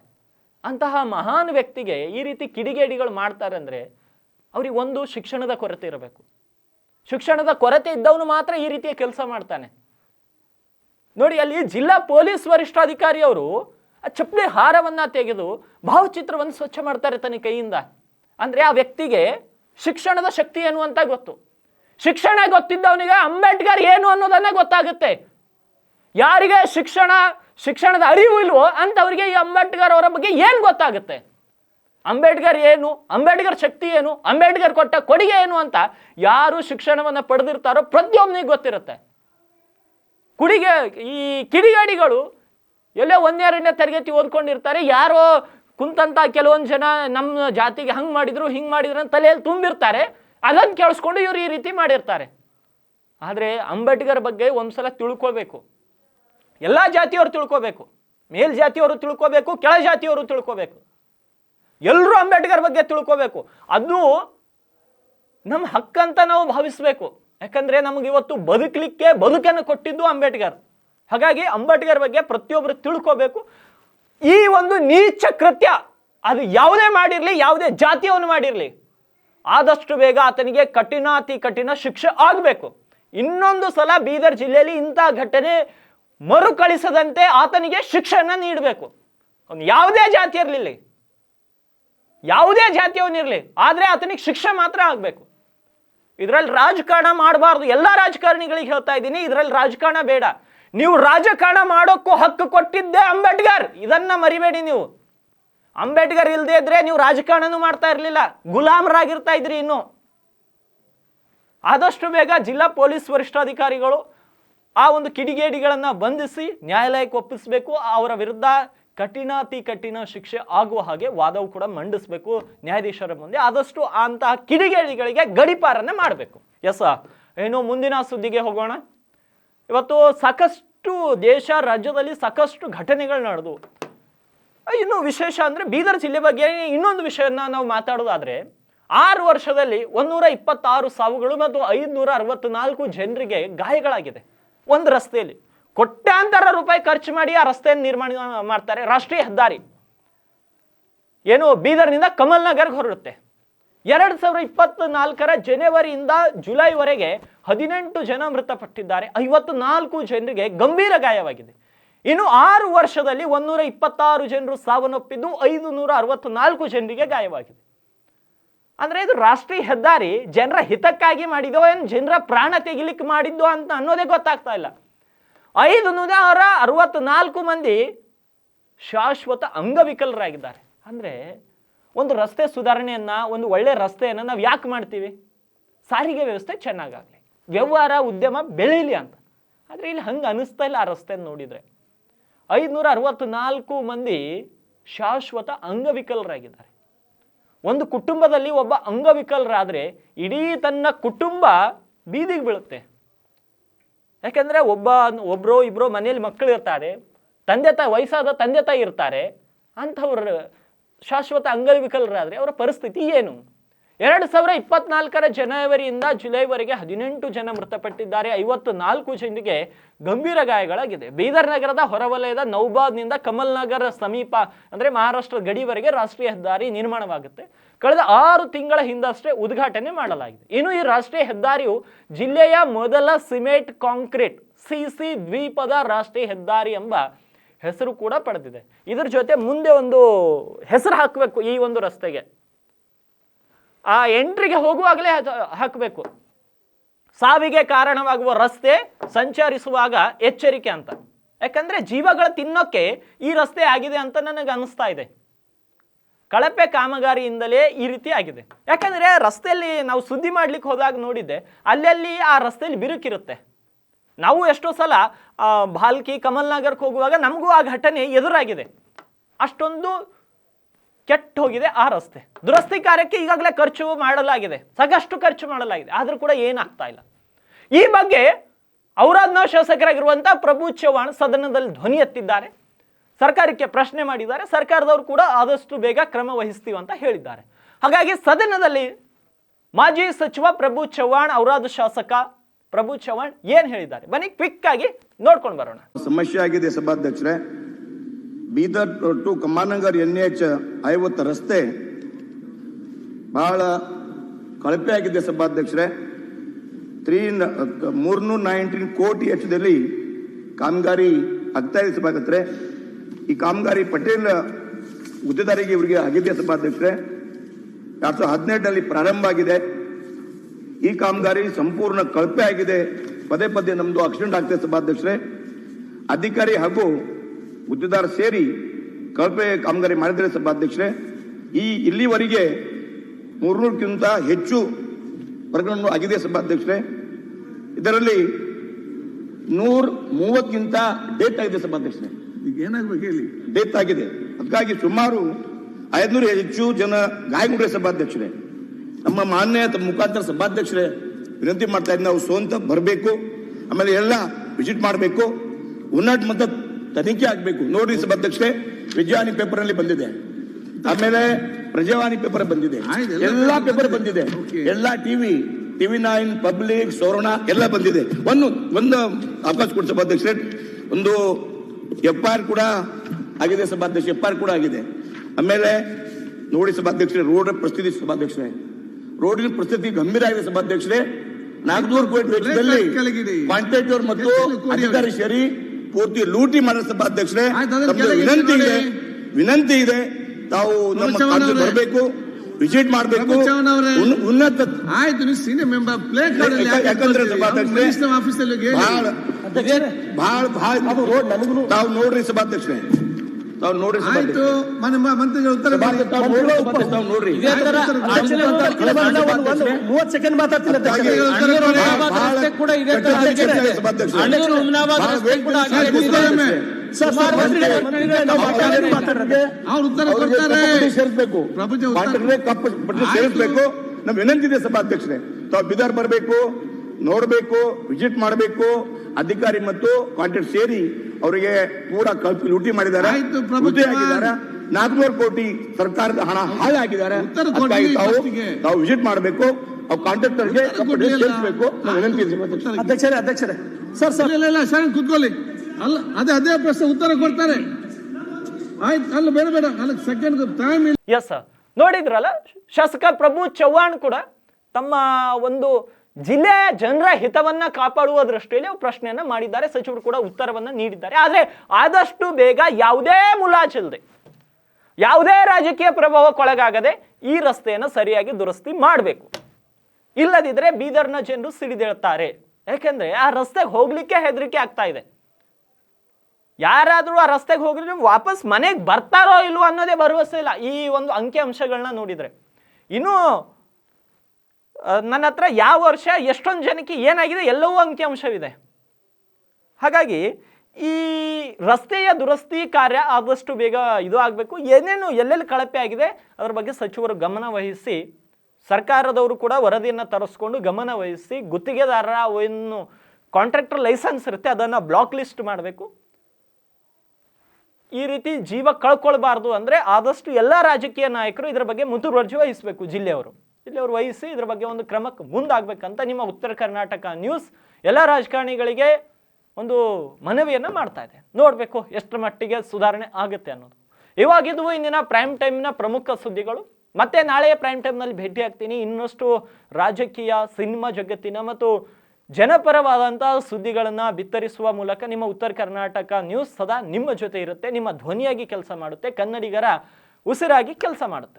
ಅಂತಹ ಮಹಾನ್ ವ್ಯಕ್ತಿಗೆ ಈ ರೀತಿ ಕಿಡಿಗೇಡಿಗಳು ಮಾಡ್ತಾರೆ ಅಂದರೆ ಅವ್ರಿಗೆ ಒಂದು ಶಿಕ್ಷಣದ ಕೊರತೆ ಇರಬೇಕು. ಶಿಕ್ಷಣದ ಕೊರತೆ ಇದ್ದವನು ಮಾತ್ರ ಈ ರೀತಿಯ ಕೆಲಸ ಮಾಡ್ತಾನೆ. ನೋಡಿ, ಅಲ್ಲಿ ಜಿಲ್ಲಾ ಪೊಲೀಸ್ ವರಿಷ್ಠಾಧಿಕಾರಿ ಅವರು ಆ ಚಪ್ಪಲಿ ಹಾರವನ್ನು ತೆಗೆದು ಭಾವಚಿತ್ರವನ್ನು ಸ್ವಚ್ಛ ಮಾಡ್ತಾರೆ ತನ್ನ ಕೈಯಿಂದ. ಅಂದ್ರೆ ಆ ವ್ಯಕ್ತಿಗೆ ಶಿಕ್ಷಣದ ಶಕ್ತಿ ಏನು ಅಂತ ಗೊತ್ತು. ಶಿಕ್ಷಣ ಗೊತ್ತಿದ್ದವನಿಗೆ ಅಂಬೇಡ್ಕರ್ ಏನು ಅನ್ನೋದನ್ನೇ ಗೊತ್ತಾಗುತ್ತೆ. ಯಾರಿಗೆ ಶಿಕ್ಷಣ, ಶಿಕ್ಷಣದ ಅರಿವು ಇಲ್ವೋ ಅಂಥವ್ರಿಗೆ ಈ ಅಂಬೇಡ್ಕರ್ ಅವರ ಬಗ್ಗೆ ಏನು ಗೊತ್ತಾಗುತ್ತೆ? ಅಂಬೇಡ್ಕರ್ ಏನು, ಅಂಬೇಡ್ಕರ್ ಶಕ್ತಿ ಏನು, ಅಂಬೇಡ್ಕರ್ ಕೊಟ್ಟ ಕೊಡುಗೆ ಏನು ಅಂತ ಯಾರು ಶಿಕ್ಷಣವನ್ನು ಪಡೆದಿರ್ತಾರೋ ಪ್ರತಿಯೊಬ್ಬನಿಗೆ ಗೊತ್ತಿರುತ್ತೆ. ಕುಡಿಗೆ, ಈ ಕಿಡಿಗಡಿಗಳು ಎಲ್ಲೋ ಒಂದೆರಡನೇ ತರಗತಿ ಓದ್ಕೊಂಡಿರ್ತಾರೆ, ಯಾರೋ ಕುಂತಂತ ಕೆಲವೊಂದು ಜನ ನಮ್ಮ ಜಾತಿಗೆ ಹಂಗೆ ಮಾಡಿದ್ರು, ಹಿಂಗೆ ಮಾಡಿದ್ರು ಅಂತ ತಲೆಯಲ್ಲಿ ತುಂಬಿರ್ತಾರೆ. ಅದನ್ನು ಕೇಳಿಸ್ಕೊಂಡು ಇವ್ರು ಈ ರೀತಿ ಮಾಡಿರ್ತಾರೆ. ಆದರೆ ಅಂಬೇಡ್ಕರ್ ಬಗ್ಗೆ ಒಂದ್ಸಲ ತಿಳ್ಕೋಬೇಕು. ಎಲ್ಲ ಜಾತಿಯವರು ತಿಳ್ಕೋಬೇಕು. ಮೇಲ್ ಜಾತಿಯವರು ತಿಳ್ಕೋಬೇಕು, ಕೆಳ ಜಾತಿಯವರು ತಿಳ್ಕೋಬೇಕು. ಎಲ್ಲರೂ ಅಂಬೇಡ್ಕರ್ ಬಗ್ಗೆ ತಿಳ್ಕೋಬೇಕು. ಅದು ನಮ್ಮ ಹಕ್ಕಂತ ನಾವು ಭಾವಿಸಬೇಕು. ಯಾಕಂದ್ರೆ ನಮಗೆ ಇವತ್ತು ಬದುಕಲಿಕ್ಕೆ ಬದುಕನ್ನು ಕೊಟ್ಟಿದ್ದು ಅಂಬೇಡ್ಕರ್. ಹಾಗಾಗಿ ಅಂಬೇಡ್ಕರ್ ಬಗ್ಗೆ ಪ್ರತಿಯೊಬ್ಬರು ತಿಳ್ಕೋಬೇಕು. ಈ ಒಂದು ನೀಚ ಕೃತ್ಯ ಅದು ಯಾವುದೇ ಮಾಡಿರಲಿ, ಯಾವುದೇ ಜಾತಿಯವನು ಮಾಡಿರಲಿ, ಆದಷ್ಟು ಬೇಗ ಆತನಿಗೆ ಕಠಿಣ ಅತಿ ಕಠಿಣ ಶಿಕ್ಷೆ ಆಗಬೇಕು. ಇನ್ನೊಂದು ಸಲ ಬೀದರ್ ಜಿಲ್ಲೆಯಲ್ಲಿ ಇಂಥ ಘಟನೆ ಮರುಕಳಿಸದಂತೆ ಆತನಿಗೆ ಶಿಕ್ಷೆಯನ್ನು ನೀಡಬೇಕು. ಅವನು ಯಾವುದೇ ಜಾತಿ ಇರಲಿಲ್ಲ. ಯಾವುದೇ ಜಾತಿಯವನಿರಲಿ ಆದರೆ ಆತನಿಗೆ ಶಿಕ್ಷೆ ಮಾತ್ರ ಆಗಬೇಕು. ಇದರಲ್ಲಿ ರಾಜಕಾರಣ ಮಾಡಬಾರ್ದು. ಎಲ್ಲ ರಾಜಕಾರಣಿಗಳಿಗೆ ಹೇಳ್ತಾ ಇದ್ದೀನಿ, ಇದರಲ್ಲಿ ರಾಜಕಾರಣ ಬೇಡ. ನೀವು ರಾಜಕಾರಣ ಮಾಡೋಕ್ಕೂ ಹಕ್ಕು ಕೊಟ್ಟಿದ್ದೆ ಅಂಬೇಡ್ಕರ್. ಇದನ್ನ ಮರಿಬೇಡಿ ನೀವು. ಅಂಬೇಡ್ಕರ್ ಇಲ್ಲದೆ ಇದ್ರೆ ನೀವು ರಾಜಕಾರಣನೂ ಮಾಡ್ತಾ ಇರಲಿಲ್ಲ. ಗುಲಾಮರಾಗಿರ್ತಾ ಇದ್ರಿ ಇನ್ನು. ಆದಷ್ಟು ಬೇಗ ಜಿಲ್ಲಾ ಪೊಲೀಸ್ ವರಿಷ್ಠಾಧಿಕಾರಿಗಳು ಆ ಒಂದು ಕಿಡಿಗೇಡಿಗಳನ್ನು ಬಂಧಿಸಿ ನ್ಯಾಯಾಲಯಕ್ಕೆ ಒಪ್ಪಿಸಬೇಕು. ಅವರ ವಿರುದ್ಧ ಕಠಿಣ, ಅತಿ ಕಠಿಣ ಶಿಕ್ಷೆ ಆಗುವ ಹಾಗೆ ವಾದವು ಕೂಡ ಮಂಡಿಸಬೇಕು ನ್ಯಾಯಾಧೀಶರ ಮುಂದೆ. ಆದಷ್ಟು ಅಂತಹ ಕಿಡಿಗೇಡಿಗಳಿಗೆ ಗಡಿಪಾರನ್ನ ಮಾಡಬೇಕು. ಎಸ್ ಏನು ಮುಂದಿನ ಸುದ್ದಿಗೆ ಹೋಗೋಣ. ಇವತ್ತು ಸಾಕಷ್ಟು ದೇಶ ರಾಜ್ಯದಲ್ಲಿ ಸಾಕಷ್ಟು ಘಟನೆಗಳು ನಡೆದು, ಇನ್ನು ವಿಶೇಷ ಅಂದರೆ ಬೀದರ್ ಜಿಲ್ಲೆ ಬಗ್ಗೆ ಇನ್ನೊಂದು ವಿಷಯನ ನಾವು ಮಾತಾಡೋದಾದ್ರೆ, ಆರು ವರ್ಷದಲ್ಲಿ ಒಂದೂರ ಇಪ್ಪತ್ತಾರು ಸಾವುಗಳು ಮತ್ತು ಐದುನೂರ ಅರವತ್ನಾಲ್ಕು ಜನರಿಗೆ ಗಾಯಗಳಾಗಿದೆ. ಒಂದು ರಸ್ತೆಯಲ್ಲಿ ಕೋಟ್ಯಾಂತರ ರೂಪಾಯಿ ಖರ್ಚು ಮಾಡಿ ಆ ರಸ್ತೆಯನ್ನು ನಿರ್ಮಾಣ ಮಾಡ್ತಾರೆ ರಾಷ್ಟ್ರೀಯ ಹೆದ್ದಾರಿ. ಏನು ಬೀದರ್ನಿಂದ ಕಮಲ್ ನಗರ್ಗೆ ಹೊರಡುತ್ತೆ. ಎರಡು ಸಾವಿರದ ಇಪ್ಪತ್ನಾಲ್ಕರ ಜನವರಿಯಿಂದ ಜುಲೈವರೆಗೆ ಹದಿನೆಂಟು ಜನ ಮೃತಪಟ್ಟಿದ್ದಾರೆ. ಐವತ್ತು ನಾಲ್ಕು ಜನರಿಗೆ ಗಂಭೀರ ಗಾಯವಾಗಿದೆ. ಇನ್ನು ಆರು ವರ್ಷದಲ್ಲಿ ಒಂದೂರ ಇಪ್ಪತ್ತಾರು ಜನರು ಸಾವನ್ನಪ್ಪಿದ್ದು ಐದು ನೂರ ಅರವತ್ನಾಲ್ಕು ಜನರಿಗೆ ಗಾಯವಾಗಿದೆ. ಅಂದ್ರೆ ಇದು ರಾಷ್ಟ್ರೀಯ ಹೆದ್ದಾರಿ, ಜನರ ಹಿತಕ್ಕಾಗಿ ಮಾಡಿದೋ ಏನು, ಜನರ ಪ್ರಾಣ ತೆಗಿಲಿಕ್ಕೆ ಮಾಡಿದ್ದು ಅಂತ ಅನ್ನೋದೇ ಗೊತ್ತಾಗ್ತಾ ಇಲ್ಲ. ಐದು ನೂರ ಅರವತ್ನಾಲ್ಕು ಮಂದಿ ಶಾಶ್ವತ ಅಂಗವಿಕಲರಾಗಿದ್ದಾರೆ. ಅಂದರೆ ಒಂದು ರಸ್ತೆ ಸುಧಾರಣೆಯನ್ನು, ಒಂದು ಒಳ್ಳೆ ರಸ್ತೆಯನ್ನು ನಾವು ಯಾಕೆ ಮಾಡ್ತೀವಿ? ಸಾರಿಗೆ ವ್ಯವಸ್ಥೆ ಚೆನ್ನಾಗಾಗಲಿ. ವ್ಯವಹಾರ, ಉದ್ಯಮ ಬೆಳೀಲಿ ಅಂತ. ಆದರೆ ಇಲ್ಲಿ ಹಂಗೆ ಅನಿಸ್ತಾ ಇಲ್ಲ ಆ ರಸ್ತೆ ನೋಡಿದರೆ. ಐದುನೂರ ಅರವತ್ನಾಲ್ಕು ಮಂದಿ ಶಾಶ್ವತ ಅಂಗವಿಕಲರಾಗಿದ್ದಾರೆ. ಒಂದು ಕುಟುಂಬದಲ್ಲಿ ಒಬ್ಬ ಅಂಗವಿಕಲರಾದರೆ ಇಡೀ ತನ್ನ ಕುಟುಂಬ ಬೀದಿಗೆ ಬೀಳುತ್ತೆ. ಯಾಕೆಂದರೆ ಒಬ್ಬ ಒಬ್ಬರು ಇಬ್ಬರು ಮನೆಯಲ್ಲಿ ಮಕ್ಕಳು ಇರ್ತಾರೆ, ತಂದೆ ತಾಯಿ ವಯಸ್ಸಾದ ತಂದೆ ತಾಯಿ ಇರ್ತಾರೆ, ಅಂಥವ್ರ ಶಾಶ್ವತ ಅಂಗವಿಕಲರಾದರೆ ಅವರ ಪರಿಸ್ಥಿತಿ ಏನು? ಎರಡು ಸಾವಿರ ಇಪ್ಪತ್ನಾಲ್ಕರ ಜನವರಿಯಿಂದ ಜುಲೈವರೆಗೆ ಹದಿನೆಂಟು ಜನ ಮೃತಪಟ್ಟಿದ್ದಾರೆ. ಐವತ್ತು ನಾಲ್ಕು ಜನರಿಗೆ ಗಂಭೀರ ಗಾಯಗಳಾಗಿದೆ. ಬೀದರ್ ನಗರದ ಹೊರವಲಯದ ನೌಬಾದ್ನಿಂದ ಕಮಲ್ ನಗರ ಸಮೀಪ, ಅಂದರೆ ಮಹಾರಾಷ್ಟ್ರ ಗಡಿವರೆಗೆ ರಾಷ್ಟ್ರೀಯ ಹೆದ್ದಾರಿ ನಿರ್ಮಾಣವಾಗುತ್ತೆ. ಕಳೆದ ಆರು ತಿಂಗಳ ಹಿಂದಷ್ಟೇ ಉದ್ಘಾಟನೆ ಮಾಡಲಾಗಿದೆ. ಇನ್ನು ಈ ರಾಷ್ಟ್ರೀಯ ಹೆದ್ದಾರಿಯು ಜಿಲ್ಲೆಯ ಮೊದಲ ಸಿಮೆಂಟ್ ಕಾಂಕ್ರೀಟ್ ಸಿಸಿ ದ್ವೀಪದ ರಾಷ್ಟ್ರೀಯ ಹೆದ್ದಾರಿ ಎಂಬ ಹೆಸರು ಕೂಡ ಪಡೆದಿದೆ. ಇದ್ರ ಜೊತೆ ಮುಂದೆ ಒಂದು ಹೆಸರು ಹಾಕಬೇಕು ಈ ಒಂದು ರಸ್ತೆಗೆ. ಆ ಎಂಟ್ರಿಗೆ ಹೋಗುವಾಗಲೇ ಹಾಕಬೇಕು. ಸಾವಿಗೆ ಕಾರಣವಾಗುವ ರಸ್ತೆ ಸಂಚರಿಸುವಾಗ ಎಚ್ಚರಿಕೆ ಅಂತ. ಯಾಕಂದ್ರೆ ಜೀವಗಳ ತಿನ್ನೋಕೆ ಈ ರಸ್ತೆ ಆಗಿದೆ ಅಂತ ನನಗೆ ಅನಿಸ್ತಾ ಇದೆ. ಕಳಪೆ ಕಾಮಗಾರಿಯಿಂದಲೇ ಈ ರೀತಿ ಆಗಿದೆ. ಯಾಕಂದ್ರೆ ರಸ್ತೆಯಲ್ಲಿ ನಾವು ಸುದ್ದಿ ಮಾಡ್ಲಿಕ್ಕೆ ಹೋದಾಗ ನೋಡಿದ್ದೆ, ಅಲ್ಲಲ್ಲಿ ಆ ರಸ್ತೆಯಲ್ಲಿ ಬಿರುಕಿರುತ್ತೆ. ನಾವು ಎಷ್ಟೋ ಸಲ ಭಾಲ್ಕಿ ಕಮಲ್ ಹೋಗುವಾಗ ನಮಗೂ ಆ ಘಟನೆ ಎದುರಾಗಿದೆ. ಅಷ್ಟೊಂದು ಕೆಟ್ಟ ಹೋಗಿದೆ ಆ ರಸ್ತೆ. ದುರಸ್ತಿ ಕಾರ್ಯಕ್ಕೆ ಈಗಾಗಲೇ ಖರ್ಚು ಮಾಡಲಾಗಿದೆ. ಸಾಕಷ್ಟು ಖರ್ಚು ಮಾಡಲಾಗಿದೆ. ಆದರೂ ಕೂಡ ಏನಾಗ್ತಾ ಇಲ್ಲ. ಈ ಬಗ್ಗೆ ಔರಾದ್ನ ಶಾಸಕರಾಗಿರುವಂಥ ಪ್ರಭು ಚವ್ಹಾಣ್ ಸದನದಲ್ಲಿ ಧ್ವನಿ ಎತ್ತಿದ್ದಾರೆ. ಸರ್ಕಾರಕ್ಕೆ ಪ್ರಶ್ನೆ ಮಾಡಿದ್ದಾರೆ. ಸರ್ಕಾರದವರು ಕೂಡ ಆದಷ್ಟು ಬೇಗ ಕ್ರಮ ವಹಿಸ್ತೀವಿ ಅಂತ ಹೇಳಿದ್ದಾರೆ. ಹಾಗಾಗಿ ಸದನದಲ್ಲಿ ಮಾಜಿ ಸಚಿವ ಪ್ರಭು ಚವ್ಹಾಣ್, ಔರಾದ್ ಶಾಸಕ ಪ್ರಭು ಚವ್ಹಾಣ್ ಏನ್ ಹೇಳಿದ್ದಾರೆ? ಬನ್ನಿ ಕ್ವಿಕ್ ಆಗಿ ನೋಡ್ಕೊಂಡು ಬರೋಣ. ಸಮಸ್ಯೆ ಆಗಿದೆ ಸಭಾಧ್ಯಕ್ಷರೇ. ಬೀದರ್ ಟು ಕಮಾನಗರ್ ಎನ್ ಎಚ್ ಐವತ್ತು ರಸ್ತೆ ಬಹಳ ಕಳಪೆ ಆಗಿದೆ ಸಭಾಧ್ಯಕ್ಷರೇ. ತ್ರೀ ಮೂರ್ನೂರ ನೈನ್ಟೀನ್ ಕೋಟಿ ವೆಚ್ಚದಲ್ಲಿ ಕಾಮಗಾರಿ ಆಗ್ತಾ ಇದೆ ಸಭಾಧ್ಯಕ್ಷರೇ. ಈ ಕಾಮಗಾರಿ ಪಟೇಲ್ ಹುದ್ದೆದಾರಿಗೆ ಇವರಿಗೆ ಆಗಿದೆ ಸಭಾಧ್ಯಕ್ಷರೇ. ಎರಡು ಸಾವಿರದ ಹದಿನೆಂಟರಲ್ಲಿ ಪ್ರಾರಂಭ ಆಗಿದೆ. ಈ ಕಾಮಗಾರಿ ಸಂಪೂರ್ಣ ಕಳಪೆ ಆಗಿದೆ. ಪದೇ ಪದೇ ನಮ್ದು ಆಕ್ಸಿಡೆಂಟ್ ಆಗ್ತದೆ ಸಭಾಧ್ಯಕ್ಷರೇ ಅಧಿಕಾರಿ ಹಾಗೂ ಗುತ್ತಿದಾರ ಸೇರಿ ಕಳಪೆ ಕಾಮಗಾರಿ ಮಾಡಿದರೆ ಸಭಾಧ್ಯಕ್ಷರೇ. ಈ ಇಲ್ಲಿವರೆಗೆ ಮೂರ್ನೂರಕ್ಕಿಂತ ಹೆಚ್ಚು ಪ್ರಕರಣಗಳು ಆಗಿದೆ ಸಭಾಧ್ಯಕ್ಷರೇ. ಇದರಲ್ಲಿ ನೂರ ಮೂವತ್ತಕ್ಕಿಂತ ಡೇಟ್ ಆಗಿದೆ ಸಭಾಧ್ಯಕ್ಷರೇ. ಈಗ ಏನಾಗಬೇಕು ಹೇಳಿ? ಡೇಟ್ ಆಗಿದೆ. ಅದಕ್ಕಾಗಿ ಸುಮಾರು ಐದುನೂರು ಹೆಚ್ಚು ಜನ ಗಾಯಗೊಂಡ್ರೆ ಸಭಾಧ್ಯಕ್ಷರೇ. ನಮ್ಮ ಮಾನ್ಯ ಮುಖಾಂತರ ಸಭಾಧ್ಯಕ್ಷರೇ ವಿನಂತಿ ಮಾಡ್ತಾ ಇದ್ದೀನಿ ನಾವು ಸೋಂತ ಬರಬೇಕು ಆಮೇಲೆ ಎಲ್ಲ ವಿಸಿಟ್ ಮಾಡಬೇಕು ಉನ್ನಟ್ ಮಟ್ಟ ತನಿಖೆ ಆಗಬೇಕು. ನೋಡಿ ಸಭಾಧ್ಯಕ್ಷರೇ ವಿಜಯವಾಣಿ ಪೇಪರ್ ಅಲ್ಲಿ ಬಂದಿದೆ. ಆಮೇಲೆ ಪ್ರಜಾವಾಣಿ ಪೇಪರ್ ಬಂದಿದೆ. ಎಲ್ಲ ಪೇಪರ್ ಬಂದಿದೆ. ಎಲ್ಲ ಟಿವಿ ಟಿವಿ ನೈನ್ ಪಬ್ಲಿಕ್ ಸೋರಣ ಎಲ್ಲ ಬಂದಿದೆ. ಒಂದು ಒಂದು ಅವಕಾಶ ಕೊಡಿ ಸಭಾಧ್ಯಕ್ಷರೇ. ಒಂದು ಎಫ್ ಆರ್ ಕೂಡ ಆಗಿದೆ ಸಭಾಧ್ಯಕ್ಷ ಎಫ್ ಆರ್ ಕೂಡ ಆಗಿದೆ. ಆಮೇಲೆ ನೋಡಿ ಸಭಾಧ್ಯಕ್ಷರೇ ರೋಡ್ ಪ್ರಸ್ತುತಿ ಸಭಾಧ್ಯಕ್ಷರೇ. ರೋಡಿನ ಪರಿಸ್ಥಿತಿ ಗಂಭೀರ ಆಗಿದೆ ಸಭಾಧ್ಯಕ್ಷರೇ. ನಾಗದೂರ್ ಕೋಟಿ ವೆಚ್ಚದಲ್ಲಿ ಕೆಳಗಿಡಿ. ಕಾಂಟ್ರಾಕ್ಟರ್ ಮತ್ತು ಅಧಿಕಾರಿ ಸೇರಿ ಪೂರ್ತಿ ಲೂಟಿ ಮಾಡಿದ ಸಭಾಧ್ಯಕ್ಷರೇ. ವಿನಂತಿ ಇದೆ. ವಿನಂತಿ ಇದೆ. ತಾವು ನಮ್ಮ ಬರಬೇಕು ವಿಸಿಟ್ ಮಾಡಬೇಕು. ಉನ್ನತ ಆಯ್ತು ನೀವು ಸೀನಿಯರ್ ಮೆಂಬರ್ ಪ್ಲೇ ಕಾರ್ಡ್ ಯಾಕಂದ್ರೆ ಸಭಾಧ್ಯಕ್ಷರೇ, ಹೇಳಿ. ಬಹಳ ಬಹಳ ಬಹಳ ತಾವು ನೋಡ್ರಿ ಸಭಾಧ್ಯಕ್ಷರೇ. ತಾವು ನೋಡ್ರಿ ಆಯ್ತು ಸಭಾಧ್ಯಕ್ಷರ ಉತ್ತರ ನೋಡ್ರಿ ಮೂವತ್ತು ಸೆಕೆಂಡ್ ಮಾತಾಡ್ತೀನಿ ಕೊಡಿ. ಇದೇ ಮಂತ್ರಿಗಳೇ, ಮಂತ್ರಿಗಳೇ. ಅವ್ರು ಉತ್ತರ ಕೊಡ್ತಾರೆ. ಸೇರಿಸಬೇಕು. ಪ್ರಪಂಚ ಕಪ್ಪು. ಸೇರಿಸಬೇಕು. ವಿನಂತಿ ಇದೆ ಸಭಾಧ್ಯಕ್ಷರೇ ತಾವು ಬಿದರ್ ಬರಬೇಕು. ನೋಡಬೇಕು ವಿಸಿಟ್ ಮಾಡಬೇಕು ಅಧಿಕಾರಿ ಮತ್ತು ಕಾಂಟ್ರಾಕ್ಟ್ ಸೇರಿ ಅವರಿಗೆ ಪೂರ ಕಲ್ಪಿ ಲೂಟಿ ಮಾಡಿದ್ದಾರೆ. ನಾಲ್ಕುನೂರು ಕೋಟಿ ಸರ್ಕಾರದ ಹಣ ಹಾಳಾಗಿದ್ದಾರೆ. ತಾವು. ವಿಸಿಟ್ ಮಾಡಬೇಕು. ಅವ್ರು ಕಾಂಟ್ರಾಕ್ಟರ್ಗೆ ಅಧ್ಯಕ್ಷರೇ ಅಧ್ಯಕ್ಷರೇ. Sir sir. ಇಲ್ಲ ಇಲ್ಲ ಶರಣ್ ಕೂತ್ಕೊಳ್ಳಿ. ಅಲ್ಲ ಅದೇ ಅದೇ ಪ್ರಶ್ನೆ ಉತ್ತರ ಕೊಡ್ತಾರೆ. ಆಯ್ತು ಅಲ್ಲ ಬೇಡ ಬೇಡ. ಅಲ್ಲ ಸೆಕೆಂಡ್ ಟೈಮ್ ಇಲ್ಲ. ಎಸ್ ನೋಡಿದ್ರಲ್ಲ ಶಾಸಕ ಪ್ರಭು ಚವ್ಹಾಣ್ ಕೂಡ ತಮ್ಮ ಒಂದು ಜಿಲ್ಲೆಯ ಜನರ ಹಿತವನ್ನ ಕಾಪಾಡುವ ದೃಷ್ಟಿಯಲ್ಲಿ ಪ್ರಶ್ನೆಯನ್ನ ಮಾಡಿದ್ದಾರೆ. ಸಚಿವರು ಕೂಡ ಉತ್ತರವನ್ನ ನೀಡಿದ್ದಾರೆ. ಆದರೆ ಆದಷ್ಟು ಬೇಗ ಯಾವುದೇ ಮುಲಾಜಿಲ್ಲದೆ ಯಾವುದೇ ರಾಜಕೀಯ ಪ್ರಭಾವಕ್ಕೊಳಗಾಗದೆ ಈ ರಸ್ತೆಯನ್ನು ಸರಿಯಾಗಿ ದುರಸ್ತಿ ಮಾಡಬೇಕು. ಇಲ್ಲದಿದ್ದರೆ ಬೀದರ್ನ ಜನರು ಸಿಡಿದೇಳ್ತಾರೆ ಯಾಕೆಂದ್ರೆ ಆ ರಸ್ತೆಗೆ ಹೋಗ್ಲಿಕ್ಕೆ ಹೆದರಿಕೆ ಆಗ್ತಾ ಇದೆ. ಯಾರಾದರೂ ಆ ರಸ್ತೆಗೆ ಹೋಗಿದ್ರೆ ವಾಪಸ್ ಮನೆಗೆ ಬರ್ತಾರೋ ಇಲ್ವೋ ಅನ್ನೋದೇ ಭರವಸೆ ಇಲ್ಲ. ಈ ಒಂದು ಅಂಕಿ ಅಂಶಗಳನ್ನ ನೋಡಿದ್ರೆ. ಇನ್ನು ನನ್ನ ಹತ್ರ ಯಾವ ವರ್ಷ, ಎಷ್ಟೊಂದು ಜನಕ್ಕೆ ಏನಾಗಿದೆ, ಎಲ್ಲವೂ ಅಂಕಿಅಂಶವಿದೆ. ಹಾಗಾಗಿ ಈ ರಸ್ತೆಯ ದುರಸ್ತಿ ಕಾರ್ಯ ಆದಷ್ಟು ಬೇಗ ಇದು ಆಗಬೇಕು. ಏನೇನು ಎಲ್ಲೆಲ್ಲಿ ಕಳಪೆ ಆಗಿದೆ, ಅದರ ಬಗ್ಗೆ ಸಚಿವರು ಗಮನ ವಹಿಸಿ, ಸರ್ಕಾರದವರು ಕೂಡ ವರದಿಯನ್ನು ತರಿಸ್ಕೊಂಡು ಗಮನ ವಹಿಸಿ ಗುತ್ತಿಗೆದಾರರ ಏನು ಕಾಂಟ್ರಾಕ್ಟರ್ ಲೈಸೆನ್ಸ್ ಇರುತ್ತೆ, ಅದನ್ನು ಬ್ಲಾಕ್ ಲಿಸ್ಟ್ ಮಾಡಬೇಕು. ಈ ರೀತಿ ಜೀವ ಕಳ್ಕೊಳ್ಬಾರ್ದು ಅಂದರೆ ಆದಷ್ಟು ಎಲ್ಲ ರಾಜಕೀಯ ನಾಯಕರು ಇದರ ಬಗ್ಗೆ ಮುತುವರ್ಜಿ ವಹಿಸಬೇಕು, ಜಿಲ್ಲೆಯವರು. ಜಿಲ್ಲೆಯವರು ವಹಿಸಿ ಇದ್ರ ಬಗ್ಗೆ ಒಂದು ಕ್ರಮಕ್ಕೆ ಮುಂದಾಗಬೇಕಂತ ನಿಮ್ಮ ಉತ್ತರ ಕರ್ನಾಟಕ ನ್ಯೂಸ್ ಎಲ್ಲ ರಾಜಕಾರಣಿಗಳಿಗೆ ಒಂದು ಮನವಿಯನ್ನು ಮಾಡ್ತಾ ಇದೆ. ನೋಡಬೇಕು ಎಷ್ಟರ ಮಟ್ಟಿಗೆ ಸುಧಾರಣೆ ಆಗುತ್ತೆ ಅನ್ನೋದು. ಇವಾಗಿದ್ದು ಇಂದಿನ ಪ್ರೈಮ್ ಟೈಮ್ನ ಪ್ರಮುಖ ಸುದ್ದಿಗಳು. ಮತ್ತೆ ನಾಳೆ ಪ್ರೈಮ್ ಟೈಮ್ನಲ್ಲಿ ಭೇಟಿ ಆಗ್ತೀನಿ. ಇನ್ನಷ್ಟು ರಾಜಕೀಯ, ಸಿನಿಮಾ ಜಗತ್ತಿನ ಮತ್ತು ಜನಪರವಾದಂಥ ಸುದ್ದಿಗಳನ್ನು ಬಿತ್ತರಿಸುವ ಮೂಲಕ ನಿಮ್ಮ ಉತ್ತರ ಕರ್ನಾಟಕ ನ್ಯೂಸ್ ಸದಾ ನಿಮ್ಮ ಜೊತೆ ಇರುತ್ತೆ. ನಿಮ್ಮ ಧ್ವನಿಯಾಗಿ ಕೆಲಸ ಮಾಡುತ್ತೆ. ಕನ್ನಡಿಗರ ಉಸಿರಾಗಿ ಕೆಲಸ ಮಾಡುತ್ತೆ.